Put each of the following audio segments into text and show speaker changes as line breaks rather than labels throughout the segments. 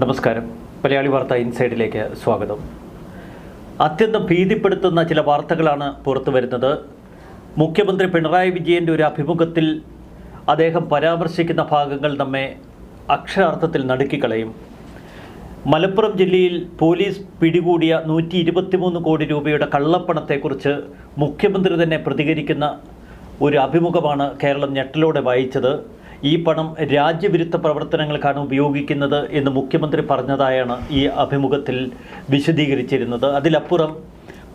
നമസ്കാരം. മലയാളി വാർത്ത ഇൻസൈഡിലേക്ക് സ്വാഗതം. അത്യന്തം ഭീതിപ്പെടുത്തുന്ന ചില വാർത്തകളാണ് പുറത്തു വരുന്നത്. മുഖ്യമന്ത്രി പിണറായി വിജയന്റെ ഒരു അഭിമുഖത്തിൽ അദ്ദേഹം പരാമർശിക്കുന്ന ഭാഗങ്ങൾ നമ്മെ അക്ഷരാർത്ഥത്തിൽ നടുക്കിക്കളയും. മലപ്പുറം ജില്ലയിൽ പോലീസ് പിടികൂടിയ നൂറ്റി ഇരുപത്തിമൂന്ന് കോടി രൂപയുടെ കള്ളപ്പണത്തെക്കുറിച്ച് മുഖ്യമന്ത്രി തന്നെ പ്രതികരിക്കുന്ന ഒരു അഭിമുഖമാണ് കേരളം ഞെട്ടലോടെ വായിച്ചത്. ഈ പണം രാജ്യവിരുദ്ധ പ്രവർത്തനങ്ങൾക്കാണ് ഉപയോഗിക്കുന്നത് എന്ന് മുഖ്യമന്ത്രി പറഞ്ഞതായാണ് ഈ അഭിമുഖത്തിൽ വിശദീകരിച്ചിരുന്നത്. അതിലപ്പുറം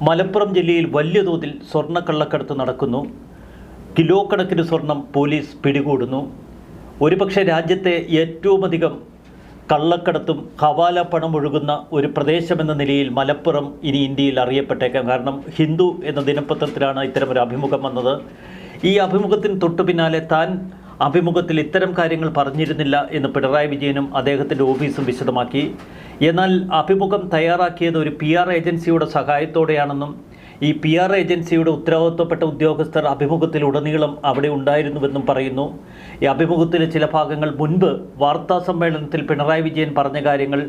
മലപ്പുറം ജില്ലയിൽ വലിയ തോതിൽ സ്വർണക്കള്ളക്കടത്ത് നടക്കുന്നു. കിലോ കണക്കിന് സ്വർണം പോലീസ് പിടികൂടുന്നു. ഒരുപക്ഷെ രാജ്യത്തെ ഏറ്റവുമധികം കള്ളക്കടത്തും ഹവാല പണം ഒഴുകുന്ന ഒരു പ്രദേശമെന്ന നിലയിൽ മലപ്പുറം ഇനി ഇന്ത്യയിൽ അറിയപ്പെട്ടേക്കാം. കാരണം ഹിന്ദു എന്ന ദിനപത്രത്തിലാണ് ഇത്തരമൊരു അഭിമുഖം വന്നത്. ഈ അഭിമുഖത്തിന് തൊട്ടു പിന്നാലെ താൻ അഭിമുഖത്തിൽ ഇത്തരം കാര്യങ്ങൾ പറഞ്ഞിരുന്നില്ല എന്ന് പിണറായി വിജയനും അദ്ദേഹത്തിന്റെ ഓഫീസും വിശദമാക്കി. എന്നാൽ അഭിമുഖം തയ്യാറാക്കിയത് ഒരു പി ആർ ഏജൻസിയുടെ സഹായത്തോടെയാണെന്നും ഈ പി ആർ ഏജൻസിയുടെ ഉത്തരവാദിത്വപ്പെട്ട ഉദ്യോഗസ്ഥർ അഭിമുഖത്തിലുടനീളം അവിടെ ഉണ്ടായിരുന്നുവെന്നും പറയുന്നു. ഈ അഭിമുഖത്തിലെ ചില ഭാഗങ്ങൾ മുൻപ് വാർത്താ സമ്മേളനത്തിൽ പിണറായി വിജയൻ പറഞ്ഞ കാര്യങ്ങൾ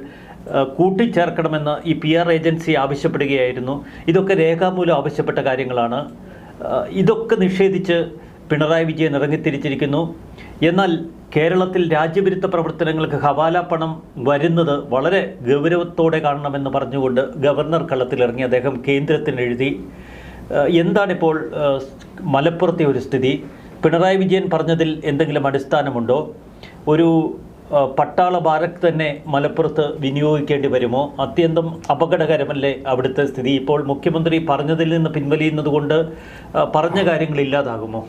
കൂട്ടിച്ചേർക്കണമെന്ന് ഈ പി ആർ ഏജൻസി ആവശ്യപ്പെടുകയായിരുന്നു. ഇതൊക്കെ രേഖാമൂലം ആവശ്യപ്പെട്ട കാര്യങ്ങളാണ്. ഇതൊക്കെ നിഷേധിച്ച് പിണറായി വിജയൻ ഇറങ്ങിത്തിരിച്ചിരിക്കുന്നു. എന്നാൽ കേരളത്തിൽ രാജ്യവിരുദ്ധ പ്രവർത്തനങ്ങൾക്ക് ഹവാല പണം വരുന്നത് വളരെ ഗൗരവത്തോടെ കാണണമെന്ന് പറഞ്ഞുകൊണ്ട് ഗവർണർ കളത്തിലിറങ്ങി അദ്ദേഹം കേന്ദ്രത്തിന് എഴുതി. എന്താണിപ്പോൾ മലപ്പുറത്തെ ഒരു സ്ഥിതി? പിണറായി വിജയൻ പറഞ്ഞതിൽ എന്തെങ്കിലും അടിസ്ഥാനമുണ്ടോ? ഒരു പട്ടാള ബാരക് തന്നെ മലപ്പുറത്ത് വിനിയോഗിക്കേണ്ടി വരുമോ? അത്യന്തം അപകടകരമല്ലേ അവിടുത്തെ സ്ഥിതി? ഇപ്പോൾ മുഖ്യമന്ത്രി പറഞ്ഞതിൽ നിന്ന് പിൻവലിയുന്നത് കൊണ്ട് പറഞ്ഞ കാര്യങ്ങൾ ഇല്ലാതാകുമോ?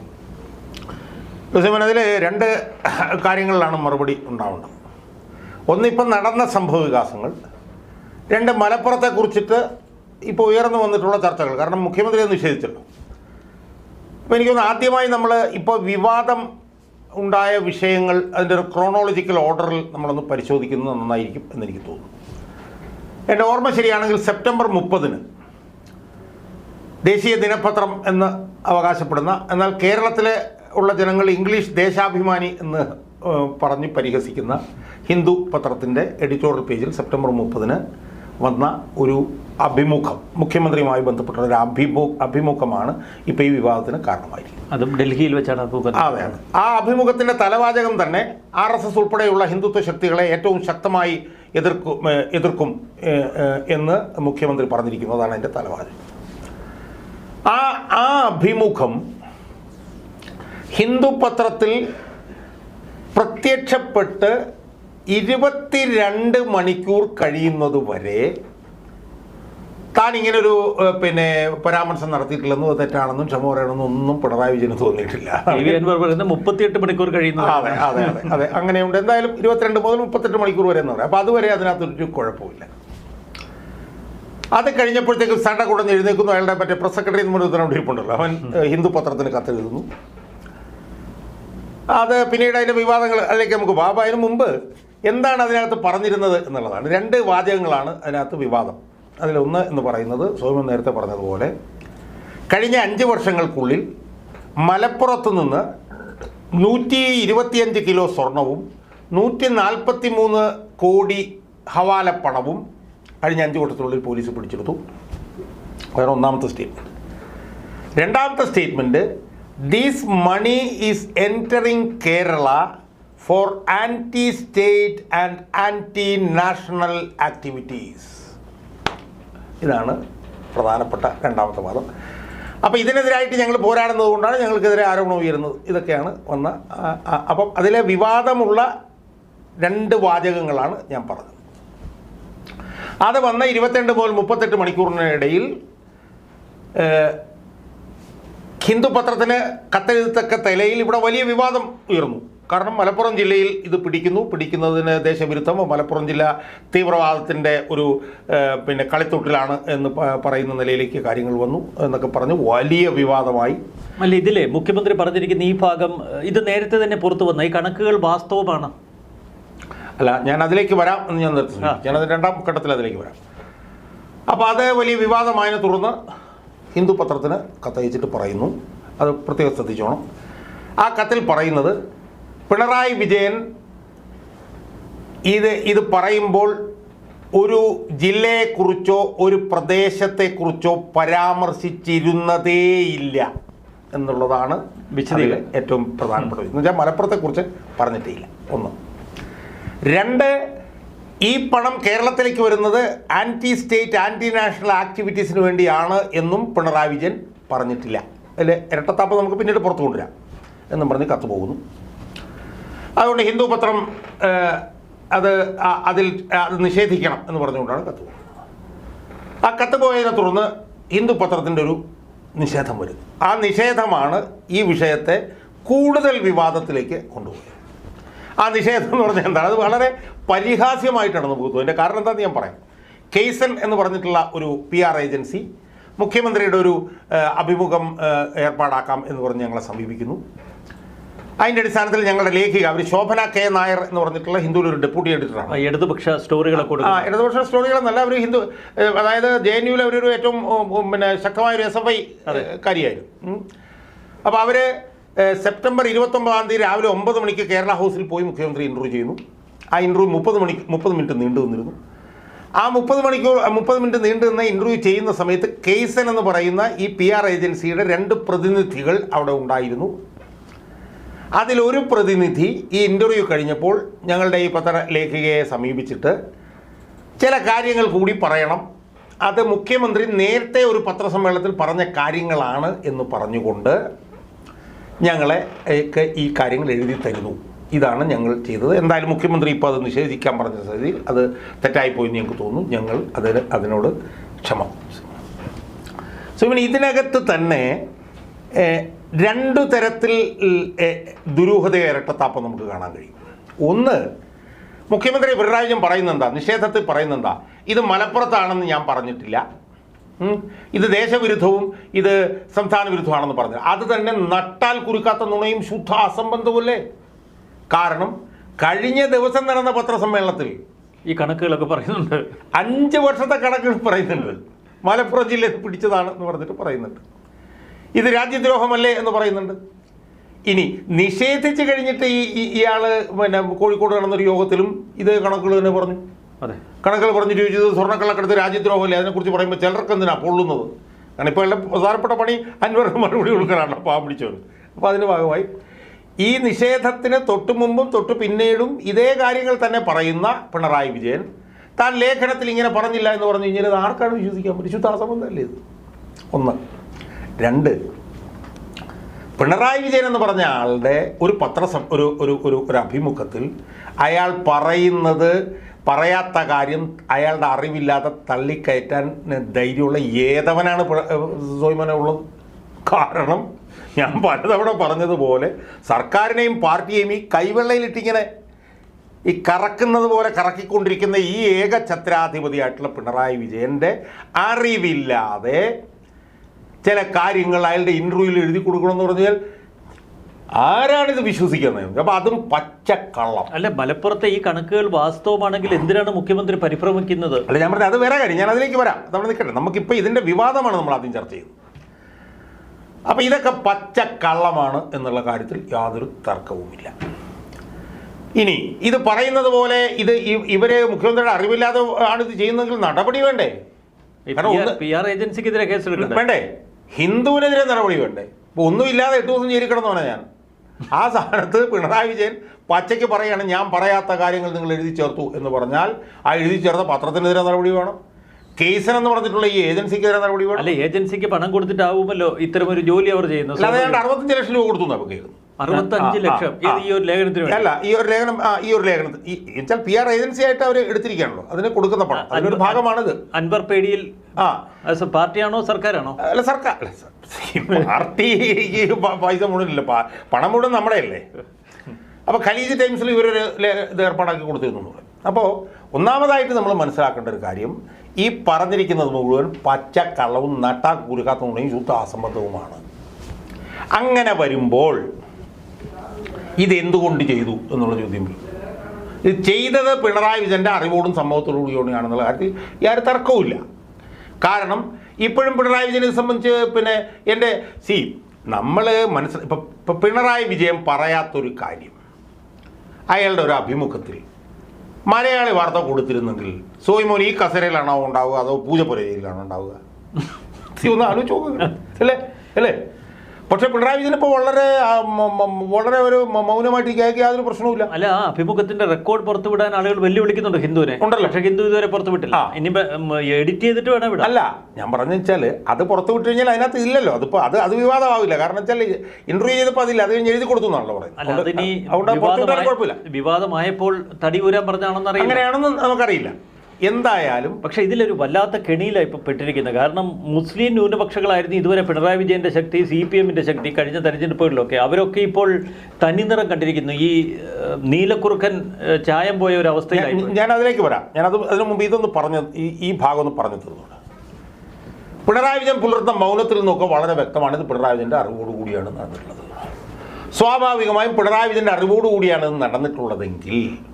ലൂസിമൻ അതിൽ രണ്ട് കാര്യങ്ങളിലാണ് മറുപടി ഉണ്ടാവേണ്ടത്. ഒന്നിപ്പം നടന്ന സംഭവ വികാസങ്ങൾ രണ്ട് മലപ്പുറത്തെ കുറിച്ചിട്ട് ഇപ്പോൾ ഉയർന്നു വന്നിട്ടുള്ള ചർച്ചകൾ. കാരണം മുഖ്യമന്ത്രി അത് നിഷേധിച്ചല്ലോ അപ്പോൾ എനിക്കൊന്ന് ആദ്യമായി നമ്മൾ ഇപ്പോൾ വിവാദം ഉണ്ടായ വിഷയങ്ങൾ അതിന്റെ ഒരു ക്രോണോളജിക്കൽ ഓർഡറിൽ നമ്മളൊന്ന് പരിശോധിക്കുന്നത് നന്നായിരിക്കും എന്നെനിക്ക് തോന്നുന്നു. എന്റെ ഓർമ്മ ശരിയാണെങ്കിൽ സെപ്റ്റംബർ മുപ്പതിന് ദേശീയ ദിനപത്രം എന്ന് അവകാശപ്പെടുന്ന എന്നാൽ കേരളത്തിലെ ഉള്ള ജനങ്ങൾ ഇംഗ്ലീഷ് ദേശാഭിമാനി എന്ന് പറഞ്ഞ് പരിഹസിക്കുന്ന ഹിന്ദു പത്രത്തിന്റെ എഡിറ്റോറിയൽ പേജിൽ സെപ്റ്റംബർ മുപ്പതിന് വന്ന ഒരു അഭിമുഖം മുഖ്യമന്ത്രിയുമായി ബന്ധപ്പെട്ട ഒരു അഭിമു അഭിമുഖമാണ് ഇപ്പോൾ ഈ വിവാദത്തിന് കാരണമായിരിക്കുന്നത്.
അതും ഡൽഹിയിൽ വെച്ചാണ് അഭിമുഖം
അതെ ആ അഭിമുഖത്തിന്റെ തലവാചകം തന്നെ ആർ എസ് എസ് ഉൾപ്പെടെയുള്ള ഹിന്ദുത്വ ശക്തികളെ ഏറ്റവും ശക്തമായി എതിർക്കും എതിർക്കും എന്ന് മുഖ്യമന്ത്രി പറഞ്ഞിരിക്കുന്നു. അതാണ് അതിന്റെ തലവാചകം. ആ ആ അഭിമുഖം ഹിന്ദു പത്രത്തിൽ പ്രത്യക്ഷപ്പെട്ട് ഇരുപത്തിരണ്ട് മണിക്കൂർ കഴിയുന്നത് വരെ താൻ ഇങ്ങനൊരു പിന്നെ പരാമർശം നടത്തിയിട്ടില്ലെന്നും തെറ്റാണെന്നും ക്ഷമ പറയണമെന്നും ഒന്നും പിണറായി വിജയന് തോന്നിയിട്ടില്ല.
മുപ്പത്തിയെട്ട് മണിക്കൂർ കഴിയുന്നു
അതെ അതെ അതെ അതെ. അങ്ങനെയുണ്ട്. എന്തായാലും ഇരുപത്തിരണ്ട് മുതൽ മുപ്പത്തെട്ട് മണിക്കൂർ വരെ എന്ന് പറയാം. അപ്പോൾ അതുവരെ അതിനകത്തൊരു കുഴപ്പമില്ല. അത് കഴിഞ്ഞപ്പോഴത്തേക്ക് സണ്ട കുടഞ്ഞ് എഴുന്നേക്കുന്നു അയാളുടെ മറ്റേ പ്രസ് സെക്രട്ടറി എന്ന് പറഞ്ഞ ഇരിപ്പുണ്ടല്ലോ അവൻ ഹിന്ദു പത്രത്തിന് കത്തെഴുതുന്നു. അത് പിന്നീട് അതിന്റെ വിവാദങ്ങൾ അതിലേക്ക് നമുക്ക് പോകാം അപ്പോൾ അതിന് മുമ്പ് എന്താണ് അതിനകത്ത് പറഞ്ഞിരുന്നത് എന്നുള്ളതാണ്. രണ്ട് വാചകങ്ങളാണ് അതിനകത്ത് വിവാദം. അതിലൊന്ന് എന്ന് പറയുന്നത് സ്വയം നേരത്തെ പറഞ്ഞതുപോലെ കഴിഞ്ഞ അഞ്ച് വർഷങ്ങൾക്കുള്ളിൽ മലപ്പുറത്ത് നിന്ന് നൂറ്റി ഇരുപത്തിയഞ്ച് കിലോ സ്വർണവും നൂറ്റി നാൽപ്പത്തി മൂന്ന് കോടി ഹവാല പണവും കഴിഞ്ഞ അഞ്ച് വർഷത്തിനുള്ളിൽ പോലീസ് പിടിച്ചെടുത്തു. അതാണ് ഒന്നാമത്തെ സ്റ്റേറ്റ്മെന്റ് രണ്ടാമത്തെ statement these money is entering Kerala for anti state and anti national activities ഇതാണ് പ്രധാനപ്പെട്ട രണ്ടാമത്തെ വാദം. അപ്പോൾ ഇതിനെതിരായിട്ട് ഞങ്ങൾ പോരാടുന്നത് കൊണ്ടാണ് ഞങ്ങൾക്കെതിരെ ആരോപണം ഉയരുന്നത്. ഇതൊക്കെയാണ് വന്ന അപ്പം അതിലെ വിവാദമുള്ള രണ്ട് വാചകങ്ങളാണ് ഞാൻ പറഞ്ഞത്. അത് വന്ന ഇരുപത്തിരണ്ട് മുതൽ മുപ്പത്തെട്ട് മണിക്കൂറിനിടയിൽ ഹിന്ദു പത്രത്തിന് കത്തെഴുത്തക്ക തലയിൽ ഇവിടെ വലിയ വിവാദം ഉയർന്നു. കാരണം മലപ്പുറം ജില്ലയിൽ ഇത് പിടിക്കുന്നു. പിടിക്കുന്നതിന് ദേശവിരുദ്ധം മലപ്പുറം ജില്ല തീവ്രവാദത്തിന്റെ ഒരു പിന്നെ കളിത്തൊട്ടിലാണ് എന്ന് പറയുന്ന നിലയിലേക്ക് കാര്യങ്ങൾ വന്നു എന്നൊക്കെ പറഞ്ഞു വലിയ വിവാദമായി.
അല്ല ഇതിലെ മുഖ്യമന്ത്രി പറഞ്ഞിരിക്കുന്ന ഈ ഭാഗം ഇത് നേരത്തെ തന്നെ പുറത്തു വന്ന ഈ കണക്കുകൾ വാസ്തവമാണ്.
അല്ല ഞാൻ അതിലേക്ക് വരാം എന്ന് ഞാൻ നിർത്തി
ആ.
ഞാനത് രണ്ടാം ഘട്ടത്തിൽ അതിലേക്ക് വരാം. അപ്പോൾ അത് വലിയ വിവാദമായതിനെ തുടർന്ന് ഹിന്ദു പത്രത്തിന് കത്തയച്ചിട്ട് പറയുന്നു. അത് പ്രത്യേകം ശ്രദ്ധിച്ചോണം. ആ കത്തിൽ പറയുന്നത് പിണറായി വിജയൻ ഇത് ഇത് പറയുമ്പോൾ ഒരു ജില്ലയെക്കുറിച്ചോ ഒരു പ്രദേശത്തെക്കുറിച്ചോ പരാമർശിച്ചിരുന്നതേയില്ല എന്നുള്ളതാണ് വിശദീ ഏറ്റവും പ്രധാനപ്പെട്ടത് എന്ന് വെച്ചാൽ മലപ്പുറത്തെക്കുറിച്ച് പറഞ്ഞിട്ടില്ല ഒന്ന്. രണ്ട് ഈ പണം കേരളത്തിലേക്ക് വരുന്നത് ആന്റി സ്റ്റേറ്റ് ആന്റി നാഷണൽ ആക്ടിവിറ്റീസിന് വേണ്ടിയാണ് എന്നും പിണറായി വിജയൻ പറഞ്ഞിട്ടില്ല. അതിൽ ഇരട്ടത്താപ്പ് നമുക്ക് പിന്നീട് പുറത്തു കൊണ്ടുവരാം എന്നും പറഞ്ഞ് കത്ത് പോകുന്നു. അതുകൊണ്ട് ഹിന്ദു പത്രം അത് അതിൽ അത് നിഷേധിക്കണം എന്ന് പറഞ്ഞുകൊണ്ടാണ് കത്ത് പോകുന്നത്. ആ കത്ത് പോയതിനെ തുടർന്ന് ഹിന്ദു പത്രത്തിന്റെ ഒരു നിഷേധം വരുന്നു. ആ നിഷേധമാണ് ഈ വിഷയത്തെ കൂടുതൽ വിവാദത്തിലേക്ക് കൊണ്ടുപോയത്. ആ നിഷേധം എന്ന് പറഞ്ഞാൽ എന്താണ്? അത് വളരെ പരിഹാസ്യമായിട്ടാണ് നമുക്ക് തോന്നുന്നത് അതിന്റെ കാരണം എന്താണെന്ന് ഞാൻ പറയാം. കെയ്സൺ എന്ന് പറഞ്ഞിട്ടുള്ള ഒരു പി ആർ ഏജൻസി മുഖ്യമന്ത്രിയുടെ ഒരു അഭിമുഖം ഏർപ്പാടാക്കാം എന്ന് പറഞ്ഞ് ഞങ്ങളെ സമീപിക്കുന്നു. അതിന്റെ അടിസ്ഥാനത്തിൽ ഞങ്ങളുടെ ലേഖിക അവർ ശോഭന കെ നായർ എന്ന് പറഞ്ഞിട്ടുള്ള ഹിന്ദുവിൽ ഒരു ഡെപ്യൂട്ടി എഡിറ്ററാണ്.
ഇടതുപക്ഷ സ്റ്റോറികളെ
ആ ഇടതുപക്ഷ സ്റ്റോറികളെന്നല്ല അവർ ഹിന്ദു അതായത് ജെ എൻ യുവിൽ അവരൊരു ഏറ്റവും പിന്നെ ശക്തമായ ഒരു എസ് എഫ് ഐ കാര്യമായിരുന്നു. അപ്പോൾ അവർ സെപ്റ്റംബർ ഇരുപത്തൊമ്പതാം തീയതി രാവിലെ ഒമ്പത് മണിക്ക് കേരള ഹൗസിൽ പോയി മുഖ്യമന്ത്രി ഇന്റർവ്യൂ ചെയ്യുന്നു. ആ ഇന്റർവ്യൂ മുപ്പത് മണിക്ക് മുപ്പത് മിനിറ്റ് നീണ്ടു വന്നിരുന്നു ആ മുപ്പത് മണിക്കൂർ മുപ്പത് മിനിറ്റ് നീണ്ടു നിന്ന ഇന്റർവ്യൂ ചെയ്യുന്ന സമയത്ത് കേസൻ എന്ന് പറയുന്ന ഈ പി ആർ ഏജൻസിയുടെ രണ്ട് പ്രതിനിധികൾ അവിടെ ഉണ്ടായിരുന്നു. അതിലൊരു പ്രതിനിധി ഈ ഇന്റർവ്യൂ കഴിഞ്ഞപ്പോൾ ഞങ്ങളുടെ ഈ പത്ര ലേഖികയെ സമീപിച്ചിട്ട് ചില കാര്യങ്ങൾ കൂടി പറയണം. അത് മുഖ്യമന്ത്രി നേരത്തെ ഒരു പത്രസമ്മേളനത്തിൽ പറഞ്ഞ കാര്യങ്ങളാണ് എന്ന് പറഞ്ഞുകൊണ്ട് ഞങ്ങളെ ഈ കാര്യങ്ങൾ എഴുതി തരുന്നു. ഇതാണ് ഞങ്ങൾ ചെയ്തത്. എന്തായാലും മുഖ്യമന്ത്രി ഇപ്പോൾ അത് നിഷേധിക്കാൻ പറഞ്ഞ സ്ഥിതിയിൽ അത് തെറ്റായിപ്പോയി ഞങ്ങൾക്ക് തോന്നുന്നു. ഞങ്ങൾ അതിന് അതിനോട് ക്ഷമ സോ പിന്നെ ഇതിനകത്ത് തന്നെ രണ്ടു തരത്തിൽ ഏഹ്, ദുരൂഹത ഇരട്ടത്താപ്പം നമുക്ക് കാണാൻ കഴിയും. ഒന്ന് മുഖ്യമന്ത്രി പിണറായി വിജയൻ പറയുന്നെന്താ? നിഷേധത്തിൽ പറയുന്നെന്താ? ഇത് മലപ്പുറത്താണെന്ന് ഞാൻ പറഞ്ഞിട്ടില്ല. ഇത് ദേശവിരുദ്ധവും ഇത് സംസ്ഥാന വിരുദ്ധമാണെന്ന് പറഞ്ഞു അത് തന്നെ നട്ടാൽ കുരുക്കാത്ത നുണയും ശുദ്ധ അസംബന്ധവുമല്ലേ കാരണം കഴിഞ്ഞ ദിവസം നടന്ന പത്രസമ്മേളനത്തിൽ
ഈ കണക്കുകളൊക്കെ പറയുന്നുണ്ട്.
അഞ്ച് വർഷത്തെ കണക്കുകൾ പറയുന്നുണ്ട്. മലപ്പുറം ജില്ലയിൽ പിടിച്ചതാണ് എന്ന് പറഞ്ഞിട്ട് പറയുന്നുണ്ട്. ഇത് രാജ്യദ്രോഹമല്ലേ എന്ന് പറയുന്നുണ്ട്. ഇനി നിഷേധിച്ച് കഴിഞ്ഞിട്ട് ഈ ഈ- ഇയാൾ പിന്നെ കോഴിക്കോട് നടന്നൊരു യോഗത്തിലും ഇത് കണക്കുകൾ തന്നെ പറഞ്ഞു.
അതെ.
കണക്കുകൾ പറഞ്ഞിട്ട് ചോദിച്ചത് സ്വർണക്കള്ളക്കടത്ത് രാജ്യദ്രോഹമല്ലേ അതിനെക്കുറിച്ച് പറയുമ്പോൾ ചിലർക്ക് എന്തിനാ പൊള്ളുന്നത്? കാരണം ഇപ്പോൾ എല്ലാം പ്രധാനപ്പെട്ട പണി അൻവറിന് മറുപടി കൊടുക്കാനാണ് പാവം പിടിച്ചവർ അപ്പോൾ അതിന്റെ ഭാഗമായി ഈ നിഷേധത്തിന് തൊട്ടു മുമ്പും തൊട്ടു പിന്നീടും ഇതേ കാര്യങ്ങൾ തന്നെ പറയുന്ന പിണറായി വിജയൻ താൻ ലേഖനത്തിൽ ഇങ്ങനെ പറഞ്ഞില്ല എന്ന് പറഞ്ഞു കഴിഞ്ഞാൽ ആർക്കാണ് വിശ്വസിക്കാൻ പറ്റും ശുദ്ധാസംബന്ധമല്ലേ ഇത്? ഒന്ന്. രണ്ട്. പിണറായി വിജയൻ എന്ന് പറഞ്ഞ ആളുടെ ഒരു പത്രസം ഒരു ഒരു ഒരു ഒരു അഭിമുഖത്തിൽ അയാൾ പറയുന്നത് പറയാത്ത കാര്യം അയാളുടെ അറിവില്ലാതെ തള്ളിക്കയറ്റാൻ ധൈര്യമുള്ള ഏതവനാണ് പിണ- ഉള്ളത്? കാരണം ഞാൻ പലതവണ പറഞ്ഞതുപോലെ സർക്കാരിനെയും പാർട്ടിയെയും ഈ കൈവെള്ളയിലിട്ടിങ്ങനെ ഈ കറക്കുന്നത് പോലെ കറക്കിക്കൊണ്ടിരിക്കുന്ന ഈ ഏക ഛത്രാധിപതിയായിട്ടുള്ള പിണറായി വിജയന്റെ അറിവില്ലാതെ ചില കാര്യങ്ങൾ അയാളുടെ ഇന്റർവ്യൂവിൽ എഴുതി കൊടുക്കണമെന്ന് പറഞ്ഞാൽ ആരാണിത് വിശ്വസിക്കുന്നത്? അപ്പൊ അതും പച്ചക്കള്ളം.
അല്ല മലപ്പുറത്തെ ഈ കണക്കുകൾ വാസ്തവമാണെങ്കിൽ എന്തിനാണ് മുഖ്യമന്ത്രി പരിഭ്രമിക്കുന്നത്?
അല്ല ഞാൻ പറഞ്ഞത് അത് വേറെ കാര്യം. ഞാൻ അതിലേക്ക് വരാം. നമ്മൾ നിൽക്കട്ടെ. നമുക്കിപ്പോൾ ഇതിന്റെ വിവാദമാണ് നമ്മൾ ആദ്യം ചർച്ച ചെയ്യുന്നത്. അപ്പൊ ഇതൊക്കെ പച്ചക്കള്ളമാണ് എന്നുള്ള കാര്യത്തിൽ യാതൊരു തർക്കവുമില്ല. ഇനി ഇത് പറയുന്നത് പോലെ ഇത് ഇവരെ മുഖ്യമന്ത്രിയുടെ അറിവില്ലാതെ ആണ് ഇത് ചെയ്യുന്നതെങ്കിൽ നടപടി വേണ്ടേ?
പി ആർ ഏജൻസിക്കെതിരെ കേസ്
വേണ്ടേ? ഹിന്ദുവിനെതിരെ നടപടി വേണ്ടേ ഇപ്പോൾ ഒന്നുമില്ലാതെ എട്ട് ദിവസം ജയിലിൽ കിടന്നോണേ ഞാൻ. ആ സ്ഥാനത്ത് പിണറായി വിജയൻ പച്ചയ്ക്ക് പറയുകയാണ് ഞാൻ പറയാത്ത കാര്യങ്ങൾ നിങ്ങൾ എഴുതി ചേർത്തു എന്ന് പറഞ്ഞാൽ ആ എഴുതി ചേർത്ത പത്രത്തിനെതിരെ നടപടി വേണം. കേസൻ എന്ന് പറഞ്ഞിട്ടുള്ള ഈ ഏജൻസിക്കെതിരെ നടപടി വേണം.
അല്ല ഏജൻസിക്ക് പണം കൊടുത്തിട്ടാവുമല്ലോ ഇത്തരം ഒരു ജോലി അവർ ചെയ്യുന്നത്.
അതായത് അറുപത്തഞ്ച് ലക്ഷം രൂപ കൊടുത്തു നമുക്ക്
അറുപത്തഞ്ച് ലക്ഷം. ഈ ഒരു ലേഖനത്തിന്
അല്ല ഈ ഒരു ലേഖനം ഈ ഒരു ലേഖനത്തിൽ പി ആർ ഏജൻസി ആയിട്ട് അവർ എടുത്തിരിക്കുകയാണല്ലോ. അതിന് കൊടുക്കുന്ന പണം. അതിനൊരു ഭാഗമാണിത്.
അൻവർ പേടിയിൽ
ആ.
പാർട്ടിയാണോ സർക്കാരാണോ?
അല്ല സർക്കാർ പാർട്ടി പൈസ മുഴുവനില്ല പണം മുഴുവൻ നമ്മുടെ അല്ലേ അപ്പോൾ ഖലീജ് ടൈംസിൽ ഇവരൊരു ഇത് ഏർപ്പാടാക്കി കൊടുത്തിരുന്നു. അപ്പോൾ ഒന്നാമതായിട്ട് നമ്മൾ മനസ്സിലാക്കേണ്ട ഒരു കാര്യം ഈ പറഞ്ഞിരിക്കുന്നത് മുഴുവൻ പച്ച പച്ചക്കള്ളവും നട്ടാ കുരുക്കാത്ത നുണയും ശുദ്ധ അസംബന്ധവുമാണ്. അങ്ങനെ വരുമ്പോൾ ഇതെന്തുകൊണ്ട് ചെയ്തു എന്നുള്ള ചോദ്യം ഇത് ചെയ്തത് പിണറായി വിജയന്റെ അറിവോടും സംഭവത്തോടു കൂടിയാണെന്നുള്ള കാര്യത്തിൽ യാതൊരു തർക്കവുമില്ല. കാരണം ഇപ്പോഴും പിണറായി വിജയനെ സംബന്ധിച്ച് പിന്നെ എന്റെ സി നമ്മൾ മനസ്സിൽ ഇപ്പം പിണറായി വിജയൻ പറയാത്തൊരു കാര്യം. അയാളുടെ ഒരു അഭിമുഖത്തിൽ മലയാളി വാർത്ത കൊടുത്തിരുന്നെങ്കിൽ സോയിമോൻ ഈ കസരയിലാണോ ഉണ്ടാവുക? അതോ പൂജപ്പുരയിലാണോ ഉണ്ടാവുക? സി ഒന്ന് ആലോചിച്ച് നോക്കുക അല്ലേ? അല്ലേ? പക്ഷെ പിണറായി വിജയൻ ഇപ്പോൾ വളരെ വളരെ ഒരു മ- മൗനമായിട്ട് കേൾക്കുക യാതൊരു പ്രശ്നവുമില്ല.
അല്ല ആ അഭിമുഖത്തിന്റെ റെക്കോർഡ് പുറത്തുവിടാൻ ആളുകൾ വെല്ലുവിളിക്കുന്നുണ്ട് ഹിന്ദുവിനെ.
ഉണ്ടല്ലോ.
പക്ഷെ ഹിന്ദു ഇതുവരെ പുറത്തുവിട്ടില്ല. ഇനി എഡിറ്റ് ചെയ്തിട്ട് വേണം വിടാം.
അല്ല ഞാൻ പറഞ്ഞു വെച്ചാൽ അത് പുറത്തു വിട്ടു കഴിഞ്ഞാൽ അതിനകത്ത് ഇല്ലല്ലോ. അതിപ്പോൾ അത് അത് വിവാദമാവില്ല. കാരണം വെച്ചാൽ ഇന്റർവ്യൂ ചെയ്തപ്പോൾ അതില്ല. അത് കഴിഞ്ഞ് എഴുതി കൊടുത്തു എന്നാണല്ലോ പറയുന്നത് അതുകൊണ്ട്
വിവാദമായപ്പോൾ തടി ഊരാൻ പറഞ്ഞാണെന്ന് അറിയാം
അങ്ങനെയാണെന്ന് നമുക്കറിയില്ല. എന്തായാലും
പക്ഷേ ഇതിലൊരു വല്ലാത്ത കെണിയിലാണ് ഇപ്പോൾ പെട്ടിരിക്കുന്നത്. കാരണം മുസ്ലിം ന്യൂനപക്ഷങ്ങളായിരുന്നു ഇതുവരെ പിണറായി വിജയന്റെ ശക്തി സി പി എമ്മിന്റെ ശക്തി കഴിഞ്ഞ തെരഞ്ഞെടുപ്പുകളിലൊക്കെ. അവരൊക്കെ ഇപ്പോൾ തനിനിറം കണ്ടിരിക്കുന്നു. ഈ നീലക്കുറുക്കൻ ചായം പോയ ഒരു അവസ്ഥയിലായി
ഞാൻ- അതിലേക്ക് വരാം. ഞാനത് അതിനു മുമ്പ് ഇതൊന്ന് പറഞ്ഞു ഈ ഈ ഭാഗം ഒന്ന് പറഞ്ഞു തീർന്നോളാം പിണറായി വിജയൻ പുലർത്തുന്ന മൗനത്തിൽ നിന്നൊക്കെ വളരെ വ്യക്തമാണ് ഇത് പിണറായി വിജയന്റെ അറിവോടുകൂടിയാണ് നടന്നിട്ടുള്ളത്. സ്വാഭാവികമായും പിണറായി വിജയന്റെ അറിവോടുകൂടിയാണ് ഇത് നടന്നിട്ടുള്ളതെങ്കിൽ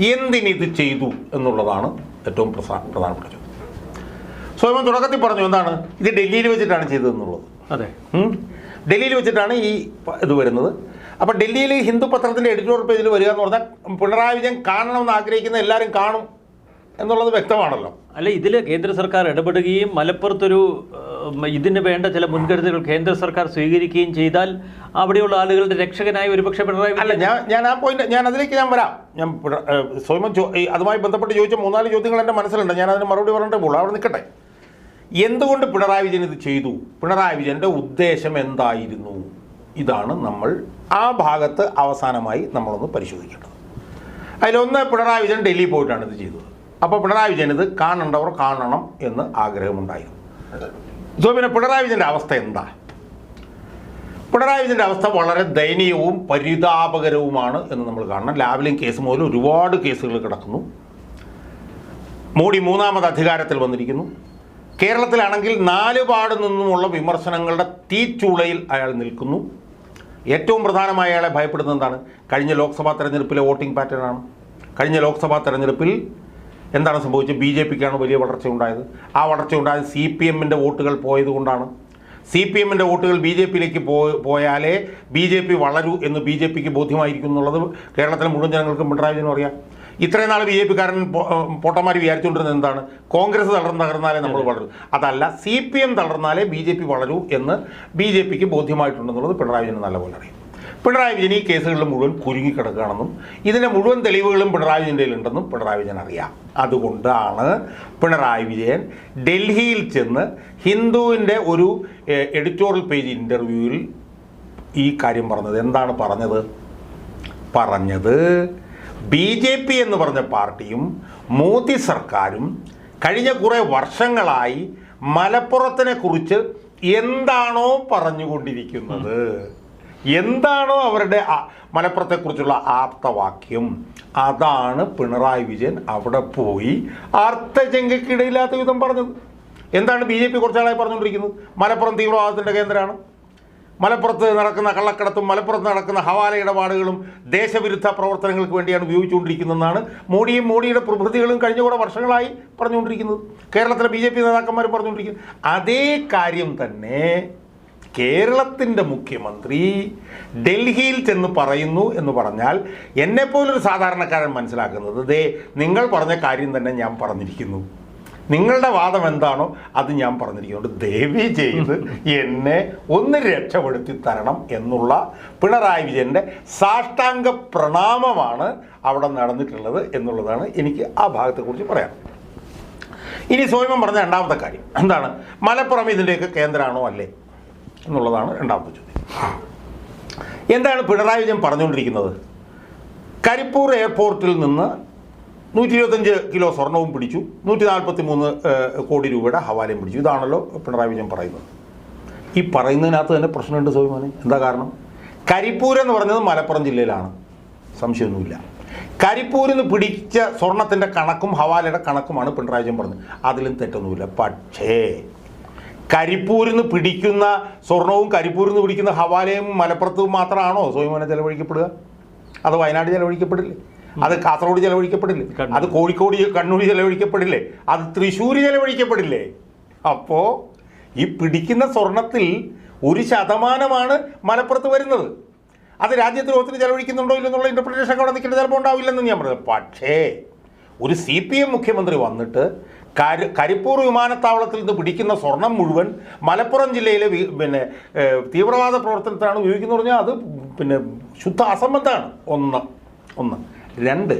എന്തിനിത് ചെയ്തു എന്നുള്ളതാണ് ഏറ്റവും പ്രധാന പ്രധാനപ്പെട്ട ചോദ്യം. സ്വയം തുടക്കത്തിൽ പറഞ്ഞു എന്താണ്? ഇത് ഡൽഹിയിൽ വെച്ചിട്ടാണ് ചെയ്തതെന്നുള്ളത്.
അതെ.
ഡൽഹിയിൽ വെച്ചിട്ടാണ് ഈ ഇത് വരുന്നത്. അപ്പോൾ ഡൽഹിയിൽ ഹിന്ദു പത്രത്തിന്റെ എഡിറ്റോറിയൽ പേജിൽ വരിക എന്ന് പറഞ്ഞാൽ പിണറായി വിജയൻ കാണണമെന്ന് ആഗ്രഹിക്കുന്ന എല്ലാവരും കാണും എന്നുള്ളത് വ്യക്തമാണല്ലോ.
അല്ല ഇതിൽ കേന്ദ്ര സർക്കാർ ഇടപെടുകയും മലപ്പുറത്തൊരു ഇതിന് വേണ്ട ചില മുൻകരുതലുകൾ കേന്ദ്ര സർക്കാർ സ്വീകരിക്കുകയും ചെയ്താൽ അവിടെയുള്ള ആളുകളുടെ രക്ഷകനായി ഒരുപക്ഷെ പിണറായി
അല്ല ഞാൻ ഞാൻ ആ പോയിന്റ് ഞാൻ അതിലേക്ക് ഞാൻ വരാം. ഞാൻ സ്വയം അതുമായി ബന്ധപ്പെട്ട് ചോദിച്ച മൂന്നാൽ ചോദ്യങ്ങൾ എന്റെ മനസ്സിലുണ്ട്. ഞാൻ അതിന് മറുപടി പറഞ്ഞിട്ട് പോകുള്ളൂ അവിടെ നിൽക്കട്ടെ. എന്തുകൊണ്ട് പിണറായി വിജയൻ ഇത് ചെയ്തു? പിണറായി വിജയന്റെ ഉദ്ദേശം എന്തായിരുന്നു? ഇതാണ് നമ്മൾ ആ ഭാഗത്ത് അവസാനമായി നമ്മളൊന്ന് പരിശോധിക്കേണ്ടത്. അതിലൊന്ന് പിണറായി വിജയൻ ഡൽഹി പോയിട്ടാണ് ഇത് ചെയ്തത്. അപ്പോൾ പിണറായി വിജയൻ ഇത് കാണേണ്ടവർ കാണണം എന്ന് ആഗ്രഹമുണ്ടായിരുന്നു. സോ പിന്നെ പിണറായി വിജയന്റെ അവസ്ഥ എന്താ? പിണറായി വിജയന്റെ അവസ്ഥ വളരെ ദയനീയവും പരിതാപകരവുമാണ് എന്ന് നമ്മൾ കാണണം. ലാവലിൻ കേസ് മുതൽ ഒരുപാട് കേസുകൾ കിടക്കുന്നു. മോഡി മൂന്നാമത് അധികാരത്തിൽ വന്നിരിക്കുന്നു. കേരളത്തിലാണെങ്കിൽ നാലുപാട് നിന്നുമുള്ള വിമർശനങ്ങളുടെ തീച്ചുളയിൽ അയാൾ നിൽക്കുന്നു. ഏറ്റവും പ്രധാനമായി അയാളെ ഭയപ്പെടുന്നത് എന്താണ്? കഴിഞ്ഞ ലോക്സഭാ തെരഞ്ഞെടുപ്പിലെ വോട്ടിംഗ് പാറ്റേൺ ആണ്. കഴിഞ്ഞ ലോക്സഭാ തെരഞ്ഞെടുപ്പിൽ എന്താണ് സംഭവിച്ചത്? ബി ജെ പിക്കാണ് വലിയ വളർച്ച ഉണ്ടായത് ആ വളർച്ച ഉണ്ടായത് സി പി എമ്മിന്റെ വോട്ടുകൾ പോയത് കൊണ്ടാണ് സി പി എമ്മിന്റെ വോട്ടുകൾ ബി ജെ പിയിലേക്ക് പോയാലേ ബി ജെ പി വളരൂ എന്ന് ബി ജെ പിക്ക് ബോധ്യമായിരിക്കും എന്നുള്ളത് കേരളത്തിലെ മുഴുവൻ ജനങ്ങൾക്കും പിണറായി വിജയനും അറിയാം. ഇത്രയും നാൾ ബി ജെ പിക്കാരൻ പൊട്ടന്മാർ വിചാരിച്ചുകൊണ്ടിരുന്നത് എന്താണ്? കോൺഗ്രസ് തളർന്ന് തകർന്നാലേ നമ്മൾ വളരും. അതല്ല സി പി എം തളർന്നാലേ ബി ജെ പി വളരൂ എന്ന് ബി ജെ പിക്ക് ബോധ്യമായിട്ടുണ്ടെന്നുള്ളത് പിണറായി വിജയൻ നല്ലപോലെ അറിയാം. പിണറായി വിജയൻ ഈ കേസുകളിൽ മുഴുവൻ കുരുങ്ങിക്കിടക്കുകയാണെന്നും ഇതിന്റെ മുഴുവൻ തെളിവുകളും പിണറായി വിജയന്റെ ഉണ്ടെന്നും പിണറായി വിജയൻ അറിയാം. അതുകൊണ്ടാണ് പിണറായി വിജയൻ ഡൽഹിയിൽ ചെന്ന് ഹിന്ദുവിന്റെ ഒരു എഡിറ്റോറിയൽ പേജ് ഇന്റർവ്യൂവിൽ ഈ കാര്യം പറഞ്ഞത്. എന്താണ് പറഞ്ഞത്? പറഞ്ഞത് ബി ജെ പി എന്ന് പറഞ്ഞ പാർട്ടിയും മോദി സർക്കാരും കഴിഞ്ഞ കുറേ വർഷങ്ങളായി മലപ്പുറത്തിനെ കുറിച്ച് എന്താണോ പറഞ്ഞുകൊണ്ടിരിക്കുന്നത്. എന്താണോ അവരുടെ മലപ്പുറത്തെക്കുറിച്ചുള്ള ആർത്തവാക്യം അതാണ് പിണറായി വിജയൻ അവിടെ പോയി അർത്ഥചങ്കക്കിടയില്ലാത്ത വിധം പറഞ്ഞത്. എന്താണ് ബി ജെ പി കുറച്ചാളായി പറഞ്ഞുകൊണ്ടിരിക്കുന്നത്? മലപ്പുറം തീവ്രവാദത്തിന്റെ കേന്ദ്രമാണ്. മലപ്പുറത്ത് നടക്കുന്ന കള്ളക്കടത്തും മലപ്പുറത്ത് നടക്കുന്ന ഹവാല ഇടപാടുകളും ദേശവിരുദ്ധ പ്രവർത്തനങ്ങൾക്ക് വേണ്ടിയാണ് ഉപയോഗിച്ചുകൊണ്ടിരിക്കുന്നതെന്നാണ് മോഡിയും മോഡിയുടെ പ്രഭൃതികളും കഴിഞ്ഞ കൂടെ വർഷങ്ങളായി പറഞ്ഞുകൊണ്ടിരിക്കുന്നത്. കേരളത്തിലെ ബി ജെ പി നേതാക്കന്മാരും പറഞ്ഞുകൊണ്ടിരിക്കുന്നത്. അതേ കാര്യം തന്നെ കേരളത്തിന്റെ മുഖ്യമന്ത്രി ഡൽഹിയിൽ ചെന്ന് പറയുന്നു എന്ന് പറഞ്ഞാൽ എന്നെപ്പോലൊരു സാധാരണക്കാരൻ മനസ്സിലാക്കുന്നത് ദേ നിങ്ങൾ പറഞ്ഞ കാര്യം തന്നെ ഞാൻ പറഞ്ഞിരിക്കുന്നു. നിങ്ങളുടെ വാദം എന്താണോ അത് ഞാൻ പറഞ്ഞിരിക്കുന്നുണ്ട് ദേവി ചെയ്ത് എന്നെ ഒന്ന് രക്ഷപ്പെടുത്തി തരണം എന്നുള്ള പിണറായി വിജയന്റെ സാഷ്ടാംഗ പ്രണാമമാണ് അവിടെ നടന്നിട്ടുള്ളത് എന്നുള്ളതാണ് എനിക്ക് ആ ഭാഗത്തെക്കുറിച്ച് പറയാം ഇനി സ്വയം പറഞ്ഞ രണ്ടാമത്തെ കാര്യം എന്താണ്? മലപ്പുറം ഇതിന്റെയൊക്കെ കേന്ദ്രമാണോ അല്ലേ? എന്നുള്ളതാണ് രണ്ടാമത്തെ ചോദ്യം. എന്താണ് പിണറായി വിജയൻ പറഞ്ഞുകൊണ്ടിരിക്കുന്നത്? കരിപ്പൂർ എയർപോർട്ടിൽ നിന്ന് നൂറ്റി ഇരുപത്തഞ്ച് കിലോ സ്വർണവും പിടിച്ചു. നൂറ്റി നാൽപ്പത്തി മൂന്ന് കോടി രൂപയുടെ ഹവാലയും പിടിച്ചു. ഇതാണല്ലോ പിണറായി വിജയൻ പറയുന്നത്. ഈ പറയുന്നതിനകത്ത് തന്നെ പ്രശ്നമുണ്ട് സോയിമാനെ എന്താ കാരണം? കരിപ്പൂർ എന്ന് പറഞ്ഞത് മലപ്പുറം ജില്ലയിലാണ്. സംശയമൊന്നുമില്ല. കരിപ്പൂരിൽ നിന്ന് പിടിച്ച സ്വർണത്തിന്റെ കണക്കും ഹവാലയുടെ കണക്കുമാണ് പിണറായി വിജയൻ പറഞ്ഞത്. അതിലും തെറ്റൊന്നുമില്ല. പക്ഷേ കരിപ്പൂരിൽ നിന്ന് പിടിക്കുന്ന സ്വർണവും കരിപ്പൂരിൽ നിന്ന് പിടിക്കുന്ന ഹവാലയും മലപ്പുറത്തും മാത്രമാണോ സോയിമാനെ ചെലവഴിക്കപ്പെടുക? അത് വയനാട് ചെലവഴിക്കപ്പെടില്ലേ? അത് കാസർഗോഡ് ചെലവഴിക്കപ്പെടില്ലേ? അത് കോഴിക്കോട് കണ്ണൂർ ചെലവഴിക്കപ്പെടില്ലേ? അത് തൃശ്ശൂർ ചെലവഴിക്കപ്പെടില്ലേ? അപ്പോൾ ഈ പിടിക്കുന്ന സ്വർണത്തിൽ ഒരു ശതമാനമാണ് മലപ്പുറത്ത് വരുന്നത്. അത് രാജ്യദ്രോഹത്തിന് ചെലവഴിക്കുന്നുണ്ടോ ഇല്ലെന്നുള്ള ഇന്റർപ്രിട്ടേഷൻ അവിടെ നിൽക്കേണ്ട ചിലപ്പോൾ ഉണ്ടാവില്ലെന്ന് ഞാൻ പറഞ്ഞത് പക്ഷേ ഒരു സി പി എം മുഖ്യമന്ത്രി വന്നിട്ട് കരിപ്പൂർ വിമാനത്താവളത്തിൽ നിന്ന് പിടിക്കുന്ന സ്വർണം മുഴുവൻ മലപ്പുറം ജില്ലയിലെ പിന്നെ തീവ്രവാദ പ്രവർത്തനത്തിനാണ് ഉപയോഗിക്കുന്നത് പറഞ്ഞാൽ അത് പിന്നെ ശുദ്ധ അസംബന്ധമാണ്. ഒന്ന് ഒന്ന്. രണ്ട്